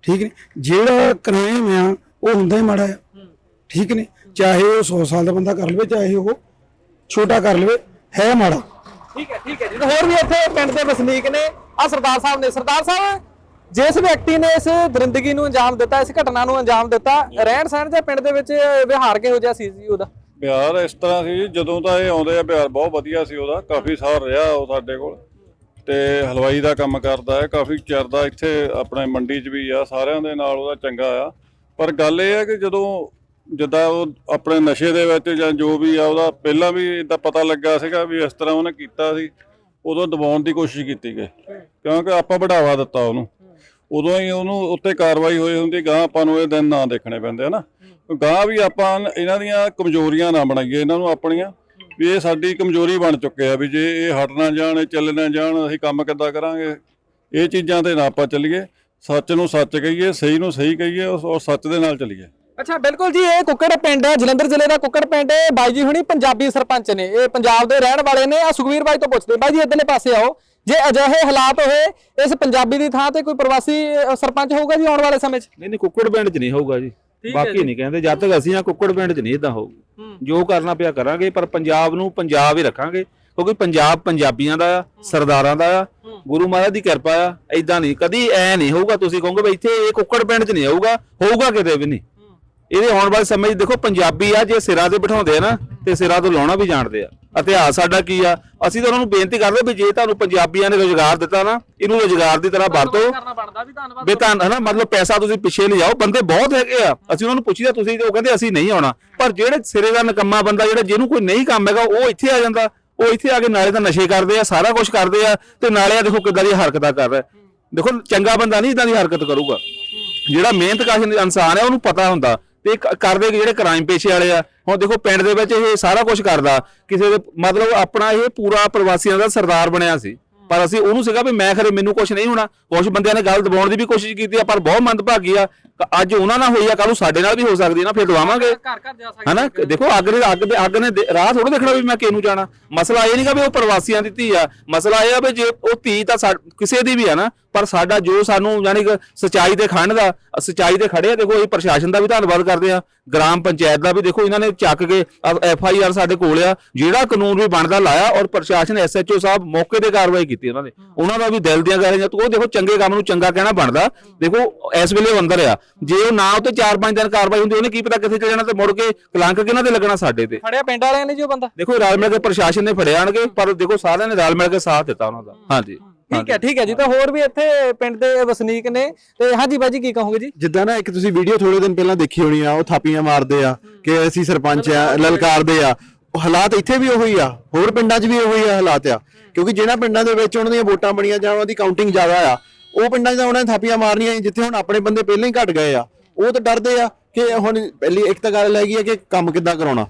S11: ਠੀਕ ਨੇ? ਜਿਹੜਾ ਕ੍ਰਾਈਮ ਆ ਉਹ ਹੁੰਦਾ ਹੀ ਮਾੜਾ ਆ। ਠੀਕ ਨੇ? ਚਾਹੇ ਉਹ 100 ਸਾਲ ਦਾ ਬੰਦਾ ਕਰ ਲਵੇ ਚਾਹੇ ਉਹ ਛੋਟਾ ਕਰ ਲਵੇ ਹੈ ਮਾੜਾ।
S4: ਠੀਕ ਹੈ ਠੀਕ ਹੈ ਜੀ। ਤੇ ਹੋਰ ਵੀ ਇੱਥੇ ਪਿੰਡ ਦੇ ਵਸਨੀਕ ਨੇ। ਆ ਸਰਦਾਰ ਸਾਹਿਬ ਨੇ। ਸਰਦਾਰ ਸਾਹਿਬ ਜਿਸ ਵਿਅਕਤੀ ਨੇ ਇਸ ਦਰਿੰਦਗੀ ਨੂੰ ਅੰਜਾਮ ਦਿੱਤਾ ਇਸ ਘਟਨਾ ਨੂੰ ਅੰਜਾਮ ਦਿੱਤਾ ਰਹਿਣ ਸਹਿਣ ਦੇ ਪਿੰਡ ਦੇ ਵਿੱਚ ਵਿਹਾਰ ਕਿਹੋ ਜਿਹਾ ਸੀ ਜੀ ਉਹਦਾ?
S6: ਬਿਹਾਰ ਇਸ ਤਰ੍ਹਾਂ ਸੀ ਜਦੋਂ ਤਾਂ ਇਹ ਆਉਂਦੇ ਆ ਬਿਹਾਰ ਬਹੁਤ ਵਧੀਆ ਸੀ ਉਹਦਾ ਕਾਫੀ ਸਾਲ ਰਿਹਾ ਉਹ ਸਾਡੇ ਕੋਲ। ਤੇ ਹਲਵਾਈ ਦਾ ਕੰਮ ਕਰਦਾ ਹੈ ਕਾਫੀ ਚਿਰ ਦਾ ਇੱਥੇ ਆਪਣੇ ਮੰਡੀ 'ਚ ਵੀ ਆ ਸਾਰਿਆਂ ਦੇ ਨਾਲ ਉਹਦਾ ਚੰਗਾ ਆ। ਪਰ ਗੱਲ ਇਹ ਹੈ ਕਿ ਜਦੋਂ ਜਿੱਦਾਂ ਉਹ ਆਪਣੇ ਨਸ਼ੇ ਦੇ ਵਿੱਚ ਜਾਂ ਜੋ ਵੀ ਆ ਉਹਦਾ ਪਹਿਲਾਂ ਵੀ ਇਦਾਂ ਪਤਾ ਲੱਗਾ ਸੀਗਾ ਵੀ ਇਸ ਤਰ੍ਹਾਂ ਉਹਨੇ ਕੀਤਾ ਸੀ ਉਦੋਂ ਦਬਾਉਣ ਦੀ ਕੋਸ਼ਿਸ਼ ਕੀਤੀ ਗਈ। ਕਿਉਂਕਿ ਆਪਾਂ ਵਧਾਵਾ ਦਿੱਤਾ ਉਹਨੂੰ। ਉਦੋਂ ਹੀ ਉਹਨੂੰ ਉੱਤੇ ਕਾਰਵਾਈ ਹੋਈ ਹੁੰਦੀ ਗਾਂ ਆਪਾਂ ਨੂੰ ਇਹ ਦਿਨ ਨਾ ਦੇਖਣੇ ਪੈਂਦੇ ਹਨਾ? ਗਾਂ ਵੀ ਆਪਾਂ ਇਹਨਾਂ ਦੀਆਂ ਕਮਜ਼ੋਰੀਆਂ ਨਾ ਬਣਾਈਏ ਇਹਨਾਂ ਨੂੰ ਆਪਣੀਆਂ ਵੀ ਇਹ ਸਾਡੀ ਕਮਜ਼ੋਰੀ ਬਣ ਚੁੱਕੇ ਆ ਵੀ ਜੇ ਇਹ ਹਟ ਨਾ ਜਾਣ ਇਹ ਚੱਲ ਨਾ ਜਾਣ ਅਸੀਂ ਕੰਮ ਕਿੱਦਾਂ ਕਰਾਂਗੇ? ਇਹ ਚੀਜ਼ਾਂ ਤੇ ਨਾ ਆਪਾਂ ਚੱਲੀਏ ਸੱਚ ਨੂੰ ਸੱਚ ਕਹੀਏ ਸਹੀ ਨੂੰ ਸਹੀ ਕਹੀਏ ਔਰ ਸੱਚ ਦੇ ਨਾਲ ਚੱਲੀਏ।
S4: ਅੱਛਾ ਬਿਲਕੁਲ ਜੀ ਇਹ ਕੁੱਕੜ ਪਿੰਡ ਹੈ ਜਲੰਧਰ ਜ਼ਿਲ੍ਹੇ ਦਾ ਕੁੱਕੜ ਪਿੰਡ ਹੈ ਬਾਈ ਜੀ ਹੁਣੀ ਪੰਜਾਬੀ ਸਰਪੰਚ ਨੇ ਇਹ ਪੰਜਾਬ ਦੇ ਰਹਿਣ ਵਾਲੇ ਨੇ ਆ ਸੁਖਵੀਰ ਬਾਈ ਤੋਂ ਪੁੱਛਦੇ ਬਾਈ ਜੀ ਇਧਰਲੇ ਪਾਸੇ ਆਓ। ਜੇ ਅਜਿਹੇ ਹਾਲਾਤ ਹੋਏ ਇਸ ਪੰਜਾਬੀ ਦੀ ਥਾਂ ਤੇ ਕੋਈ ਪ੍ਰਵਾਸੀ ਸਰਪੰਚ ਹੋਊਗਾ ਜੀ ਆਉਣ ਵਾਲੇ ਸਮੇਂ 'ਚ?
S1: ਨਹੀਂ ਨਹੀਂ ਕੁੱਕੜ ਪਿੰਡ 'ਚ ਨਹੀਂ ਹੋਊਗਾ ਜੀ। ਬਾਕੀ। ਨਹੀਂ ਕਹਿੰਦੇ ਜਦ ਤੱਕ ਅਸੀਂ ਆ ਕੁੱਕੜ ਪਿੰਡ 'ਚ ਨਹੀਂ ਇਦਾਂ ਹੋਊ। ਜੋ ਕਰਨਾ ਪਿਆ ਕਰਾਂਗੇ ਪਰ ਪੰਜਾਬ ਨੂੰ ਪੰਜਾਬ ਹੀ ਰੱਖਾਂਗੇ ਕਿਉਂਕਿ ਪੰਜਾਬ ਪੰਜਾਬੀਆਂ ਦਾ ਆ ਸਰਦਾਰਾਂ ਦਾ ਆ ਗੁਰੂ ਮਹਾਰਾਜ ਦੀ ਕਿਰਪਾ ਆ ਐਦਾਂ ਨਹੀਂ ਕਦੀ ਐ ਨਹੀਂ ਹੋਊਗਾ ਤੁਸੀਂ ਕਹੋਗੇ ਵੀ ਇੱਥੇ ਇਹ ਕੁੱਕੜ ਪਿੰਡ 'ਚ ਨਹੀਂ ਹੋਊਗਾ ਹੋਊਗਾ ਕਿਤੇ ਵੀ ਨਹੀਂ। ਇਹਦੇ ਆਉਣ ਵਾਲੇ ਸਮੇਂ 'ਚ ਦੇਖੋ ਪੰਜਾਬੀ ਆ ਜੇ ਸਿਰਾਂ ਤੇ ਬਿਠਾਉਂਦੇ ਆ ਨਾ ਤੇ ਸਿਰਾਂ ਤੋਂ ਲਾਉਣਾ ਵੀ ਜਾਣਦੇ ਆ। ਇਤਿਹਾਸ ਸਾਡਾ ਕੀ ਆ? ਅਸੀਂ ਤਾਂ ਉਹਨਾਂ ਨੂੰ ਬੇਨਤੀ ਕਰਦੇ ਵੀ ਜੇ ਤੁਹਾਨੂੰ ਪੰਜਾਬੀਆਂ ਨੇ ਰੋਜ਼ਗਾਰ ਦਿੱਤਾ ਨਾ ਇਹਨੂੰ ਰੋਜ਼ਗਾਰ ਦੀ ਤਰ੍ਹਾਂ ਵਰਤੋ।
S4: ਵੀ
S1: ਤਾਂ ਹਨਾ? ਮਤਲਬ ਪੈਸਾ ਤੁਸੀਂ ਪਿੱਛੇ ਨਹੀਂ ਜਾਓ ਬੰਦੇ ਬਹੁਤ ਹੈਗੇ ਆ। ਅਸੀਂ ਉਹਨਾਂ ਨੂੰ ਪੁੱਛੀਦਾ ਤੁਸੀਂ ਉਹ ਕਹਿੰਦੇ ਅਸੀਂ ਨਹੀਂ ਆਉਣਾ। ਪਰ ਜਿਹੜੇ ਸਿਰੇ ਦਾ ਨਕੰਮਾ ਬੰਦਾ ਜਿਹੜਾ ਜਿਹਨੂੰ ਕੋਈ ਨਹੀਂ ਕੰਮ ਹੈਗਾ ਉਹ ਇੱਥੇ ਆ ਜਾਂਦਾ। ਉਹ ਇੱਥੇ ਆ ਕੇ ਨਾਲੇ ਤਾਂ ਨਸ਼ੇ ਕਰਦੇ ਆ ਸਾਰਾ ਕੁਝ ਕਰਦੇ ਆ ਤੇ ਨਾਲੇ ਆ ਦੇਖੋ ਕਿੱਦਾਂ ਦੀ ਹਰਕਤਾਂ ਕਰ ਰਿਹਾ। ਦੇਖੋ ਚੰਗਾ ਬੰਦਾ ਨਹੀਂ ਇਦਾਂ ਦੀ ਹਰਕਤ ਕਰੂਗਾ। ਜਿਹੜਾ ਮਿਹਨਤਕਾਸ਼ ਇਨਸਾਨ ਹੈ ਉਹਨੂੰ ਪਤਾ ਹੁੰਦਾ। ਤੇ ਕ- ਕਰਦੇ ਕਿ ਜਿਹੜੇ ਕ੍ਰਾਈਮ ਪੇਸ਼ੇ ਵਾਲੇ ਆ, ਹੁਣ ਦੇਖੋ ਪਿੰਡ ਦੇ ਵਿੱਚ ਇਹ ਸਾਰਾ ਕੁਝ ਕਰਦਾ। ਕਿਸੇ ਦੇ ਮਤਲਬ ਆਪਣਾ ਇਹ ਪੂਰਾ ਪ੍ਰਵਾਸੀਆਂ ਦਾ ਸਰਦਾਰ ਬਣਿਆ ਸੀ। ਪਰ ਅਸੀਂ ਉਹਨੂੰ ਸੀਗਾ ਵੀ ਮੈਂ ਖਰੇ ਮੈਨੂੰ ਕੁਝ ਨਹੀਂ ਹੋਣਾ। ਕੁਝ ਬੰਦਿਆਂ ਨੇ ਗੱਲ ਦਬਾਉਣ ਦੀ ਵੀ ਕੋਸ਼ਿਸ਼ ਕੀਤੀ ਆ, ਪਰ ਬਹੁਤ ਮੰਦਭਾਗੀ ਆ। ਤਾਂ ਅੱਜ ਉਹਨਾਂ ਨਾਲ ਹੋਈ ਆ ਕੱਲ ਨੂੰ ਸਾਡੇ ਨਾਲ ਵੀ ਹੋ ਸਕਦੀ ਹੈ ਨਾ ਫਿਰ ਦਵਾਵਾਂਗੇ।
S4: ਘਰ ਘਰ ਜਾ ਸਕਦੇ
S1: ਹਨਾ? ਦੇਖੋ ਅੱਗ ਨੇ ਅੱਗ ਦੇ ਅੱਗ ਨੇ ਦੇ- ਰਾਹ ਥੋੜਾ ਦੇਖਣਾ ਵੀ ਮੈਂ ਕਿਹਨੂੰ ਜਾਣਾ। ਮਸਲਾ ਇਹ ਨਹੀਂਗਾ ਵੀ ਉਹ ਪ੍ਰਵਾਸੀਆਂ ਦੀ ਧੀ ਆ। ਮਸਲਾ ਇਹ ਆ ਵੀ ਜੇ ਉਹ ਧੀ ਤਾਂ ਸਾ- ਕਿਸੇ ਦੀ ਵੀ ਆ ਨਾ ਪਰ ਸਾਡਾ ਜੋ ਸਾਨੂੰ ਯਾਨੀ ਕਿ ਸਚਾਈ ਦੇ ਖੰਡ ਦਾ ਸਚਾਈ ਦੇ ਖੜੇ ਆ ਦੇਖੋ ਇਹ ਪ੍ਰਸ਼ਾਸਨ ਦਾ ਵੀ ਧੰਨਵਾਦ ਕਰਦੇ ਆ ਗ੍ਰਾਮ ਪੰਚਾਇਤ ਦਾ ਵੀ ਦੇਖੋ ਇਹਨਾਂ ਨੇ ਚੱਕ ਕੇ ਐਫ ਆਈ ਆਰ ਸਾਡੇ ਕੋਲ ਆ ਜਿਹੜਾ ਕਾਨੂੰਨ ਵੀ ਬਣਦਾ ਲਾਇਆ ਔਰ ਪ੍ਰਸ਼ਾਸਨ ਐਸ ਐਚ ਓ ਸਾਹਿਬ ਮੌਕੇ ਤੇ ਕਾਰਵਾਈ ਕੀਤੀ ਉਹਨਾਂ ਨੇ। ਉਹਨਾਂ ਦਾ ਵੀ ਦਿਲ ਦੀਆਂ ਗਹਿਰਾਈਆਂ ਤੋਂ ਉਹ ਦੇਖੋ ਚੰਗੇ ਕੰਮ ਨੂੰ ਚੰਗਾ ਕਹਿਣਾ ਬਣਦਾ। ਦੇਖੋ ਇਸ ਵੇਲੇ ਉਹ ਅੰਦਰ ਆ। ਜੇ ਉਹ ਨਾ ਉੱਤੇ 4-5 ਦਿਨ ਕਾਰਵਾਈ ਹੁੰਦੀ ਉਹਨੇ ਕੀ ਪਤਾ ਕਿੱਥੇ ਚਲੇ ਜਾਣਾ ਤੇ ਮੁੜ ਕੇ ਕਲੰਕ ਕਿਹਨਾਂ ਤੇ ਲੱਗਣਾ ਸਾਡੇ ਤੇ?
S4: ਫੜਿਆ ਪਿੰਡ ਵਾਲਿਆਂ ਨੇ ਜੀ ਉਹ ਬੰਦਾ?
S1: ਦੇਖੋ ਰਲ ਮਿਲ ਕੇ ਪ੍ਰਸ਼ਾਸਨ ਨੇ ਫੜਿਆ ਆਣਗੇ ਪਰ ਦੇਖੋ ਸਾਰਿਆਂ ਨੇ ਰਲ ਮਿਲ ਕੇ ਸਾਥ ਦਿੱਤਾ ਉਹਨਾਂ ਦਾ। ਹਾਂਜੀ।
S4: ਠੀਕ ਹੈ ਠੀਕ ਹੈ ਜੀ ਤਾਂ ਹੋਰ ਵੀ ਇੱਥੇ ਪਿੰਡ ਦੇ ਵਸਨੀਕ ਨੇ। ਤੇ ਹਾਂਜੀ ਬਾਜੀ ਕੀ ਕਹੋਗੇ ਜੀ?
S5: ਜਿੱਦਾਂ ਨਾ ਇੱਕ ਤੁਸੀਂ ਵੀਡੀਓ ਥੋੜੇ ਦਿਨ ਪਹਿਲਾਂ ਦੇਖੀ ਹੋਣੀ ਆ ਉਹ ਥਾਪੀਆਂ ਮਾਰਦੇ ਆ ਕਿ ਅਸੀਂ ਸਰਪੰਚ ਆ ਲਲਕਾਰਦੇ ਆ। ਉਹ ਹਾਲਾਤ ਇੱਥੇ ਵੀ ਉਹੀ ਆ ਹੋਰ ਪਿੰਡਾਂ 'ਚ ਵੀ ਉਹੀ ਆ ਹਾਲਾਤ ਆ। ਕਿਉਂਕਿ ਜਿਹੜਾ ਪਿੰਡਾਂ ਦੇ ਵਿੱਚ ਉਹਨਾਂ ਦੀਆਂ ਵੋਟਾਂ ਬਣੀਆਂ ਜਾਂ ਉਹਨਾਂ ਦੀ ਕਾਊਂਟਿੰਗ ਜ਼ਿਆਦਾ ਆ ਉਹ ਪਿੰਡਾਂ 'ਚ ਤਾਂ ਉਹਨਾਂ ਨੇ ਥਾਪੀਆਂ ਮਾਰਨੀਆਂ ਜਿੱਥੇ ਹੁਣ ਆਪਣੇ ਬੰਦੇ ਪਹਿਲਾਂ ਹੀ ਘਟ ਗਏ ਆ। ਉਹ ਤਾਂ ਡਰਦੇ ਆ ਕਿ ਹੁਣ ਪਹਿਲੀ ਇੱਕ ਤਾਂ ਗੱਲ ਹੈਗੀ ਆ ਕਿ ਕੰਮ ਕਿੱਦਾਂ ਕਰਾਉਣਾ।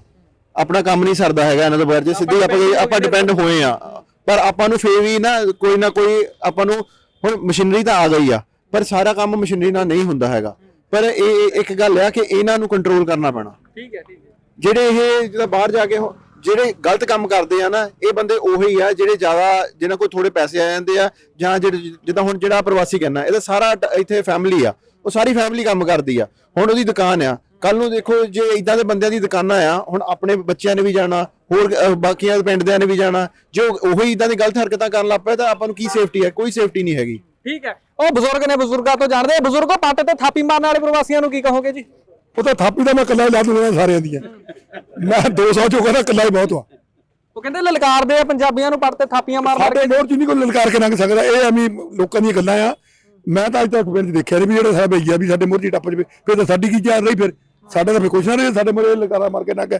S5: ਆਪਣਾ ਕੰਮ ਨਹੀਂ ਸਰਦਾ ਹੈਗਾ ਇਹਨਾਂ ਤੋਂ ਬਗੈਰ ਜੇ ਸਿੱਧੀ ਆਪਾਂ ਆਪਾਂ ਡਿਪੈਂਡ ਹੋਏ ਆ। ਪਰ ਆਪਾਂ ਨੂੰ ਫੇਰ ਵੀ ਨਾ ਕੋਈ ਨਾ ਕੋਈ ਆਪਾਂ ਨੂੰ ਹੁਣ ਮਸ਼ੀਨਰੀ ਤਾਂ ਆ ਗਈ ਆ ਪਰ ਸਾਰਾ ਕੰਮ ਮਸ਼ੀਨਰੀ ਨਾਲ ਨਹੀਂ ਹੁੰਦਾ ਹੈਗਾ। ਪਰ ਇਹ ਇੱਕ ਗੱਲ ਆ ਕਿ ਇਹਨਾਂ ਨੂੰ ਕੰਟਰੋਲ ਕਰਨਾ ਪੈਣਾ।
S4: ਠੀਕ ਹੈ ਠੀਕ ਹੈ।
S5: ਜਿਹੜੇ ਇਹ ਜਿਹੜਾ ਬਾਹਰ ਜਾ ਕੇ ਜਿਹੜੇ ਗਲਤ ਕੰਮ ਕਰਦੇ ਆ ਨਾ ਇਹ ਬੰਦੇ ਉਹੀ ਆ ਜਿਹੜੇ ਜ਼ਿਆਦਾ ਜਿਨ੍ਹਾਂ ਕੋਲ ਥੋੜੇ ਪੈਸੇ ਆ ਜਾਂਦੇ ਆ ਜਾਂ ਜਿਹੜੇ ਜਿੱਦਾਂ ਹੁਣ ਜਿਹੜਾ ਪ੍ਰਵਾਸੀ ਕਹਿੰਦਾ ਇਹਦਾ ਸਾਰਾ ਇੱਥੇ ਫੈਮਿਲੀ ਆ ਉਹ ਸਾਰੀ ਫੈਮਿਲੀ ਕੰਮ ਕਰਦੀ ਆ। ਹੁਣ ਉਹਦੀ ਦੁਕਾਨ ਆ ਕੱਲ ਨੂੰ ਦੇਖੋ ਜੇ ਇਦਾਂ ਦੇ ਬੰਦਿਆਂ ਦੀ ਦੁਕਾਨਾਂ ਆ ਹੁਣ ਆਪਣੇ ਬੱਚਿਆਂ ਨੇ ਵੀ ਜਾਣਾ ਹੋਰ ਬਾਕੀਆਂ ਦੇ ਪਿੰਡ ਦਿਆਂ ਨੇ ਵੀ ਜਾਣਾ ਜੋ ਉਹੀ ਇਦਾਂ ਦੀ ਗਲਤ ਹਰਕਤਾਂ ਕਰਨ ਲੱਗ ਪਏ ਤਾਂ ਆਪਾਂ ਨੂੰ ਕੀ ਸੇਫਟੀ ਹੈ ਕੋਈ ਸੇਫਟੀ ਨਹੀਂ ਹੈਗੀ।
S4: ਠੀਕ ਹੈ। ਉਹ ਬਜ਼ੁਰਗ ਨੇ ਬਜ਼ੁਰਗਾਂ ਤੋਂ ਜਾਣਦੇ। ਬਜ਼ੁਰਗੋ ਪੱਟ ਤੇ ਥਾਪੀ ਮਾਰਨ ਵਾਲੇ ਪ੍ਰਵਾਸੀਆਂ ਨੂੰ ਕੀ ਕਹੋਗੇ ਜੀ?
S3: ਉਹ ਤਾਂ ਥਾਪੀ ਦਾ ਮੈਂ ਇਕੱਲਾ ਹੀ ਲਾ ਦੂੰਗਾ ਸਾਰਿਆਂ ਦੀਆਂ। ਮੈਂ 200 ਚੋਂ ਕਹਿੰਦਾ ਇਕੱਲਾ ਹੀ ਬਹੁਤ ਵਾ
S4: ਉਹ ਕਹਿੰਦੇ ਲਲਕਾਰਦੇ ਆ ਪੰਜਾਬੀਆਂ ਨੂੰ ਤੇ ਥਾਪੀਆਂ ਮਾਰ ਮਾਰ
S3: ਸਾਡੇ
S4: ਕੇ
S3: ਮੋਰ ਚ ਨਹੀਂ ਕੋਈ ਲਲਕਾਰ ਕੇ ਲੰਘ ਸਕਦਾ ਇਹ ਐਵੇਂ ਲੋਕਾਂ ਦੀਆਂ ਗੱਲਾਂ ਆ। ਮੈਂ ਤਾਂ ਅੱਜ ਤੱਕ ਪਿੰਡ 'ਚ ਦੇਖਿਆ ਨਹੀਂ ਵੀ ਜਿਹੜਾ ਸਾਡਾ ਭਈਆ ਵੀ ਸਾਡੇ ਮੋਰ ਚ ਟੱਪ ਜਵੇ ਫਿਰ ਤਾਂ ਸਾਡੀ ਕੀ ਜਾਨ ਰਹੀ ਫਿਰ? ਸਾਡਾ ਤਾਂ ਫਿਰ ਕੁਛ ਨਾ ਰਹੇ ਸਾਡੇ ਮੋਰੇ ਲਲਕਾਰਾ ਮਾਰ ਕੇ ਲੰਘ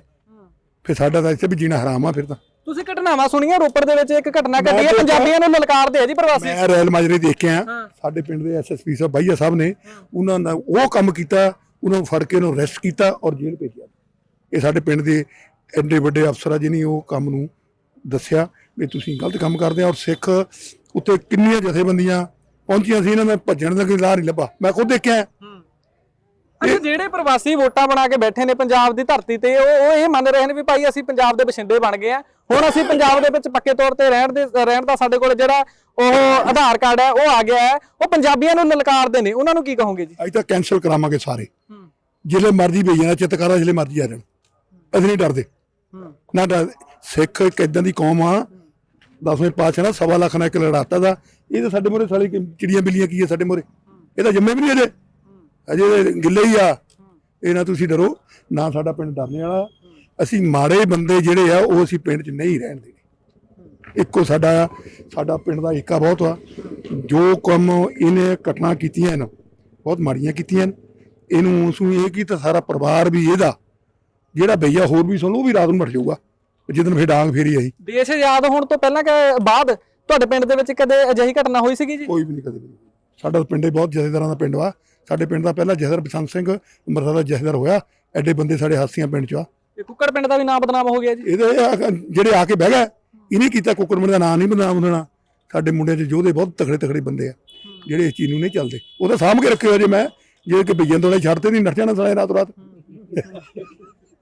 S3: ਫਿਰ ਸਾਡਾ ਤਾਂ ਇੱਥੇ ਵੀ ਜੀਣਾ ਹਰਾਮ ਆ ਫਿਰ ਤਾਂ।
S4: ਤੁਸੀਂ ਘਟਨਾਵਾਂ ਸੁਣੀਆਂ ਰੋਪੜ ਦੇ ਵਿੱਚ ਇੱਕ ਘਟਨਾ ਘਟੀ ਹੈ
S3: ਦੇਖਿਆ-
S4: ਪੰਜਾਬੀਆਂ ਨੂੰ ਲਲਕਾਰਦੇ ਆ ਜੀ ਪ੍ਰਵਾਸੀ।
S3: ਮੈਂ ਰੈਲ ਮਾਜਰੇ ਦੇਖ ਕੇ ਆ ਸਾਡੇ ਪਿੰਡ ਦੇ ਐਸਐਸਪੀ ਸਾਹਿਬ ਬਾਈਆ ਸਾਹਿਬ ਨੇ ਉਹਨਾਂ ਨੇ ਉਹ ਕੰਮ ਕੀਤਾ ਉਹਨਾਂ ਨੂੰ ਫੜ ਕੇ ਉਹਨੂੰ ਅਰੈਸਟ ਕੀਤਾ ਔਰ ਜੇਲ੍ਹ ਭੇਜਿਆ। ਇਹ ਸਾਡੇ ਪਿੰਡ ਦੇ ਐਡੇ ਵੱਡੇ ਅਫਸਰ ਆ ਜਿਨੀ ਉਹ ਕੰਮ ਨੂੰ ਦੱਸਿਆ ਵੀ ਤੁਸੀਂ ਗਲਤ ਕੰਮ ਕਰਦੇ ਆ ਔਰ ਸਿੱਖ ਉੱਤੇ ਕਿੰਨੀਆਂ ਜਥੇਬੰਦੀਆਂ ਪਹੁੰਚੀਆਂ ਸੀ, ਇਹਨਾਂ ਨੇ ਭੱਜਣ ਦਾ ਕੋਈ ਲਾਹ ਨਹੀਂ ਲੱਭਾ। ਮੈਂ ਖੁਦ ਦੇਖਿਆ।
S4: ਅੱਛਾ ਜਿਹੜੇ ਪ੍ਰਵਾਸੀ ਵੋਟਾਂ ਬਣਾ ਕੇ ਬੈਠੇ ਨੇ ਪੰਜਾਬ ਦੀ ਧਰਤੀ ਤੇ ਉਹ ਉਹ ਇਹ ਮੰਨ ਰਹੇ ਨੇ ਵੀ ਭਾਈ ਅਸੀਂ ਪੰਜਾਬ ਦੇ ਵਸਿੰਦੇ ਬਣ ਗਏ ਆ। ਹੁਣ ਅਸੀਂ ਪੰਜਾਬ ਦੇ ਵਿੱਚ ਪੱਕੇ ਤੌਰ ਤੇ ਰਹਿਣ ਦੇ ਰਹਿਣ ਦਾ ਸਾਡੇ ਕੋਲ ਜਿਹੜਾ ਉਹ ਆਧਾਰ ਕਾਰਡ ਹੈ ਉਹ ਆ ਗਿਆ ਹੈ। ਉਹ ਪੰਜਾਬੀਆਂ ਨੂੰ ਲਲਕਾਰਦੇ ਨੇ। ਉਹਨਾਂ ਨੂੰ ਕੀ ਕਹੋਗੇ ਜੀ?
S3: ਅੱਜ ਤਾਂ ਕੈਨਸਲ ਕਰਾਵਾਂਗੇ ਸਾਰੇ। ਜਿਹੜੇ ਮਰਜ਼ੀ ਭੇਜਣਾ ਚਿੱਤਕਾਰਾ ਜਿਹੜੇ ਮਰਜ਼ੀ ਆ ਜਾਣ। ਅਸੀਂ ਨਹੀਂ ਡਰਦੇ। ਨਾ ਡਰ ਸਿੱਖ ਇੱਕ ਇਦਾਂ ਦੀ ਕੌਮ ਆ? ਦਸਵੇਂ ਪਾਤਸ਼ਾਹ ਨਾ ਸਵਾ ਲੱਖ ਨਾਲ ਇੱਕ ਲੜਾਤਾ ਦਾ। ਇਹ ਤਾਂ ਸਾਡੇ ਮੋਰੇ ਸਾਲੀ ਚਿੜੀਆਂ ਬਿੱਲੀਆਂ ਕੀ ਹੈ ਸਾਡੇ ਮੋਰੇ ਇਹ ਤਾਂ ਜੰਮੇ ਵੀ ਨਹੀਂ ਅਜੇ। ਅਜੇ ਗਿੱਲੇ ਹੀ ਆ। ਇਹ ਨਾ ਤੁਸੀਂ ਡਰੋ ਨਾ ਸਾਡਾ ਪਿੰਡ ਡਰਨੇ ਵਾਲਾ। ਅਸੀਂ ਮਾੜੇ ਬੰਦੇ ਜਿਹੜੇ ਆ ਉਹ ਅਸੀਂ ਪਿੰਡ 'ਚ ਨਹੀਂ ਰਹਿਣ ਦੇਣੇ। ਇੱਕੋ ਸਾਡਾ ਸਾਡਾ ਪਿੰਡ ਦਾ ਏਕਾ ਬਹੁਤ ਆ। ਜੋ ਕੰਮ ਇਹਨੇ ਘਟਨਾ ਕੀਤੀਆਂ ਨੇ ਬਹੁਤ ਮਾੜੀਆਂ ਕੀਤੀਆਂ ਨੇ ਇਹਨੂੰ ਉਸਨੂੰ ਇਹ ਕੀ ਤਾਂ ਸਾਰਾ ਪਰਿਵਾਰ ਵੀ ਇਹਦਾ ਜਿਹੜਾ ਭਈਆ ਹੋਰ ਵੀ ਸੁਣ ਉਹ ਵੀ ਰਾਤ ਨੂੰ ਮਰ ਜਾਊਗਾ। ਜਿੱਦਨ ਫੇਰ ਡਾਂਗ ਫੇਰੀ ਆਈ।
S4: ਦੇਸ਼ ਆਜ਼ਾਦ ਹੋਣ ਤੋਂ ਪਹਿਲਾਂ ਕਿ ਬਾਅਦ ਤੁਹਾਡੇ ਪਿੰਡ ਦੇ ਵਿੱਚ ਕਦੇ ਅਜਿਹੀ ਘਟਨਾ ਹੋਈ ਸੀਗੀ ਜੀ?
S3: ਕੋਈ ਵੀ ਨਹੀਂ ਕਦੇ ਵੀ। ਸਾਡਾ ਪਿੰਡੇ ਬਹੁਤ ਜਥੇਦਾਰਾਂ ਦਾ ਪਿੰਡ ਵਾ। ਸਾਡੇ ਪਿੰਡ ਦਾ ਪਹਿਲਾ ਜਥੇਦਾਰ ਬਸੰਤ ਸਿੰਘ ਅੰਮ੍ਰਿਤਸਰ ਦਾ ਜਥੇਦਾਰ ਹੋਇਆ। ਐਡੇ ਬੰਦੇ ਸਾਡੇ ਹਾਸੀਆਂ ਪਿੰਡ ਚ ਆ।
S4: ਇਹ ਕੁੱਕੜ ਪਿੰਡ ਦਾ ਵੀ ਨਾਮ ਬਦਨਾਮ ਹੋ ਗਿਆ ਜੀ।
S3: ਇਹਦੇ ਆ- ਜਿਹੜੇ ਆ ਕੇ ਬਹਿ ਗਏ ਇਹਨੇ ਕੀਤਾ ਕੁੱਕੜਮਣ ਦਾ ਨਾਂ ਨਹੀਂ ਬਦਨਾਮ ਹੋਣਾ। ਸਾਡੇ ਮੁੰਡਿਆਂ 'ਚ ਯੋਧੇ ਬਹੁਤ ਤਕੜੇ ਤਕੜੇ ਬੰਦੇ ਆ ਜਿਹੜੇ ਇਸ ਚੀਜ਼ ਨੂੰ ਨਹੀਂ ਚੱਲਦੇ। ਉਹ ਤਾਂ ਸਾਂਭ ਕੇ ਰੱਖੇ ਹੋਏ ਜੇ ਮੈਂ ਜੇ ਕਿ ਭਈਆਂ ਦੋਲੇ ਛੱਡਤੇ ਨਹੀਂ ਨੱਚ ਜਾਣਾ ਸਾਲੇ ਰਾਤੋਂ ਰਾਤ।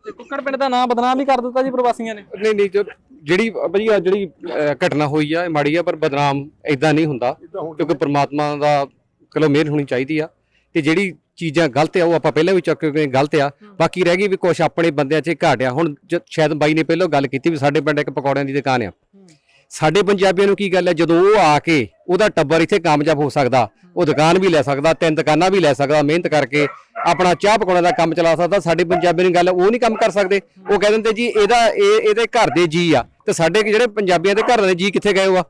S4: ਤੇ ਕੁੱਕੜ ਪਿੰਡ ਦਾ ਨਾਮ ਬਦਨਾਮ ਹੀ ਕਰ ਦਿੱਤਾ ਜੀ ਪ੍ਰਵਾਸੀਆਂ ਨੇ।
S2: ਨਹੀਂ ਨਹੀਂ ਜੋ- ਜਿਹੜੀ ਆਹ ਜਿਹੜੀ ਅਹ, ਘਟਨਾ ਹੋਈ ਆ ਇਹ ਮਾੜੀ ਆ ਪਰ ਬਦਨਾਮ ਇਦਾਂ ਨਹੀਂ ਹੁੰਦਾ ਕਿਉਂਕਿ ਪ੍ਰਮਾਤਮਾ ਦਾ ਚਲੋ ਮਿਹਰ ਹੋਣੀ ਚਾਹੀਦੀ ਆ। ਤੇ ਜਿਹੜੀ ਚੀਜ਼ਾਂ ਗਲਤ ਆ ਉਹ ਆਪਾਂ ਪਹਿਲਾਂ ਵੀ ਚੱਕ ਕੇ ਗਲਤ ਆ। ਬਾਕੀ ਰਹਿ ਗਈ ਵੀ ਕੁਝ ਆਪਣੇ ਬੰਦਿਆਂ 'ਚ ਘਾਟ ਆ। ਹੁਣ ਜ- ਸ਼ਾਇਦ ਬਾਈ ਨੇ ਪਹਿਲਾਂ ਗੱਲ ਕੀਤੀ ਵੀ ਸਾਡੇ ਪਿੰਡ ਇੱਕ ਪਕੌੜਿਆਂ ਦੀ ਦੁਕਾਨ ਆ। ਸਾਡੇ ਪੰਜਾਬੀਆਂ ਨੂੰ ਕੀ ਗੱਲ ਹੈ ਜਦੋਂ ਉਹ ਆ ਕੇ ਉਹਦਾ ਟੱਬਰ ਇੱਥੇ ਕਾਮਯਾਬ ਹੋ ਸਕਦਾ ਉਹ ਦੁਕਾਨ ਵੀ ਲੈ ਸਕਦਾ ਤਿੰਨ ਦੁਕਾਨਾਂ ਵੀ ਲੈ ਸਕਦਾ ਮਿਹਨਤ ਕਰਕੇ ਆਪਣਾ ਚਾਹ ਪਕਾਉਣ ਦਾ ਕੰਮ ਚਲਾ ਸਕਦਾ ਸਾਡੇ ਪੰਜਾਬੀ ਨੂੰ ਗੱਲ ਉਹ ਨਹੀਂ ਕੰਮ ਕਰ ਸਕਦੇ। ਉਹ ਕਹਿ ਦਿੰਦੇ ਜੀ ਇਹਦਾ ਇਹ ਇਹਦੇ ਘਰ ਦੇ ਜੀ ਆ। ਤੇ ਸਾਡੇ ਜਿਹੜੇ ਪੰਜਾਬੀਆਂ ਦੇ ਘਰ ਦੇ ਜੀ ਕਿੱਥੇ ਗਏ ਹੋ ਆ?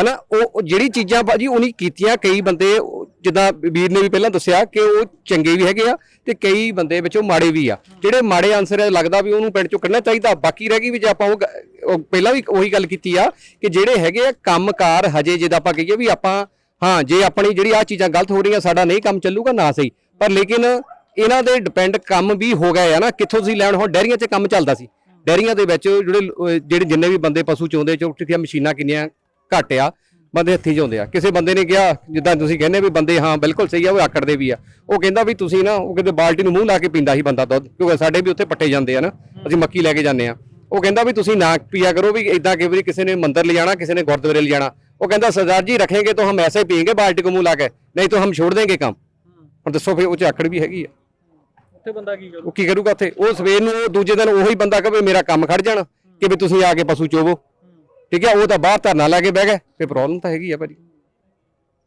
S2: ਹਨਾ, ਉਹ ਉਹ ਜਿਹੜੀ ਚੀਜ਼ਾਂ ਭਾਜੀ ਉਹਨੇ ਕੀਤੀਆਂ। ਕਈ ਬੰਦੇ, ਜਿੱਦਾਂ ਵੀਰ ਨੇ ਵੀ ਪਹਿਲਾਂ ਦੱਸਿਆ ਕਿ ਉਹ ਚੰਗੇ ਵੀ ਹੈਗੇ ਆ ਤੇ ਕਈ ਬੰਦੇ ਵਿੱਚੋਂ ਮਾੜੇ ਵੀ ਆ। ਜਿਹੜੇ ਮਾੜੇ ਆਨਸਰ ਹੈ ਲੱਗਦਾ ਵੀ ਉਹਨੂੰ ਪਿੰਡ ਚੋਂ ਕੱਢਣਾ ਚਾਹੀਦਾ। ਬਾਕੀ ਰਹਿ ਗਈ ਵੀ ਜੇ ਆਪਾਂ ਉਹ ਗ- ਪਹਿਲਾਂ ਵੀ ਉਹੀ ਗੱਲ ਕੀਤੀ ਆ ਕਿ ਜਿਹੜੇ ਹੈਗੇ ਆ ਕੰਮਕਾਰ ਹਜੇ ਜਿੱਦਾਂ ਆਪਾਂ ਕਹੀਏ ਵੀ ਆਪਾਂ, ਹਾਂ, ਜੇ ਆਪਣੀ ਜਿਹੜੀ ਆ ਚੀਜ਼ਾਂ ਗਲਤ ਹੋ ਰਹੀਆਂ, ਸਾਡਾ ਨਹੀਂ ਕੰਮ ਚੱਲੂਗਾ, ਨਾ ਸਹੀ। ਪਰ ਲੇਕਿਨ ਇਹਨਾਂ ਦੇ ਡਿਪੈਂਡ ਕੰਮ ਵੀ ਹੋ ਗਏ ਆ ਨਾ। ਕਿੱਥੋਂ ਤੁਸੀਂ ਲੈਣ ਹੁਣ ਡੈਰੀਆਂ 'ਚ ਕੰਮ ਚੱਲਦਾ ਸੀ। ਡੈਰੀਆਂ ਦੇ ਵਿੱਚ ਜਿਹੜੇ ਜਿਹੜੇ ਜਿੰਨੇ ਵੀ ਬੰਦੇ ਪਸ਼ੂ ਚੋਂਦੇ, ਚੋਂ ਮਸ਼ੀਨਾਂ ਕਿੰਨੀਆਂ ਘੱਟ ਆ ਬੰਦੇ ਹੱਥੀ ਜਾਂਦੇ ਆ। ਕਿਸੇ ਬੰਦੇ ਨੇ ਕਿਹਾ ਜਿੱਦਾਂ ਤੁਸੀਂ ਕਹਿੰਦੇ ਵੀ ਬੰਦੇ ਹਾਂ ਬਿਲਕੁਲ ਸਹੀ ਆ ਉਹ ਆਕੜਦੇ ਵੀ ਆ। ਉਹ ਕਹਿੰਦਾ ਵੀ ਤੁਸੀਂ ਨਾ ਉਹ ਕਹਿੰਦੇ ਬਾਲਟੀ ਨੂੰ ਮੂੰਹ ਲਾ ਕੇ ਪੀਂਦਾ ਸੀ ਬੰਦਾ ਦੁੱਧ ਕਿਉਂਕਿ ਸਾਡੇ ਵੀ ਉੱਥੇ ਪੱਟੇ ਜਾਂਦੇ ਆ ਨਾ ਅਸੀਂ ਮੱਕੀ ਲੈ ਕੇ ਜਾਂਦੇ ਆ। ਉਹ ਕਹਿੰਦਾ ਵੀ ਤੁਸੀਂ ਨਾ ਪੀਆ ਕਰੋ ਵੀ ਇਦਾਂ ਕਿ ਵੀ ਕਿਸੇ ਨੇ ਮੰਦਰ ਲੈ ਜਾਣਾ ਕਿਸੇ ਨੇ ਗੁਰਦੁਆਰੇ ਲੈ ਜਾਣਾ ਉਹ ਕਹਿੰਦਾ ਸਰਦਾਰ ਜੀ ਰੱਖੇਗੇ ਤਾਂ ਹਮ ਐਸੇ ਪੀਂਗੇ ਬਾਲਟੀ ਕੋ ਮੂੰਹ ਲਾ ਕੇ ਨਹੀਂ ਤਾਂ ਹਮ ਛੋੜ ਦੇਂਗੇ ਕੰਮ। ਹੁਣ ਦੱਸੋ ਫਿਰ ਉਹ ਚ ਆਕੜ ਵੀ ਹੈਗੀ ਆ।
S4: ਉੱਥੇ ਬੰਦਾ ਕੀ ਕਰੂਗਾ?
S2: ਉਹ ਕੀ ਕਰੂਗਾ ਉੱਥੇ? ਉਹ ਸਵੇਰ ਨੂੰ ਦੂਜੇ ਦਿਨ ਉਹੀ ਬੰਦਾ ਕਹੇ ਮੇਰਾ ਕੰਮ ਖੜ ਜਾਣਾ ਕਿ ਵੀ ਤੁਸੀਂ ਆ ਕੇ ਪਸ਼ੂ ਚੋਵੋ। ਠੀਕ ਹੈ, ਉਹ ਤਾਂ ਬਾਹਰ ਧਰਨਾ ਲਾ ਕੇ ਬਹਿ ਗਏ, ਫਿਰ ਪ੍ਰੋਬਲਮ ਤਾਂ ਹੈਗੀ ਆ ਭਾਜੀ।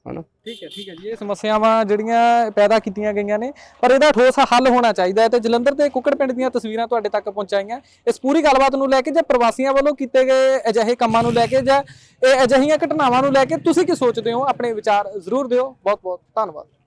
S2: ਹਨਾ?
S4: ਠੀਕ ਹੈ ਠੀਕ ਹੈ ਜੀ, ਇਹ ਸਮੱਸਿਆਵਾਂ ਜਿਹੜੀਆਂ ਪੈਦਾ ਕੀਤੀਆਂ ਗਈਆਂ ਨੇ, ਪਰ ਇਹਦਾ ਠੋਸ ਹੱਲ ਹੋਣਾ ਚਾਹੀਦਾ ਹੈ ਤੇ ਜਲੰਧਰ ਦੇ ਕੁੱਕੜ ਪਿੰਡ ਦੀਆਂ ਤਸਵੀਰਾਂ ਤੁਹਾਡੇ ਤੱਕ ਪਹੁੰਚਾਈਆਂ। ਇਸ ਪੂਰੀ ਗੱਲਬਾਤ ਨੂੰ ਲੈ ਕੇ ਜਾਂ ਪ੍ਰਵਾਸੀਆਂ ਵੱਲੋਂ ਕੀਤੇ ਗਏ ਅਜਿਹੇ ਕੰਮਾਂ ਨੂੰ ਲੈ ਕੇ ਜਾਂ ਇਹ ਅਜਿਹੀਆਂ ਘਟਨਾਵਾਂ ਨੂੰ ਲੈ ਕੇ ਤੁਸੀਂ ਕੀ ਸੋਚਦੇ ਹੋ? ਆਪਣੇ ਵਿਚਾਰ ਜ਼ਰੂਰ ਦਿਓ। ਬਹੁਤ ਬਹੁਤ ਧੰਨਵਾਦ।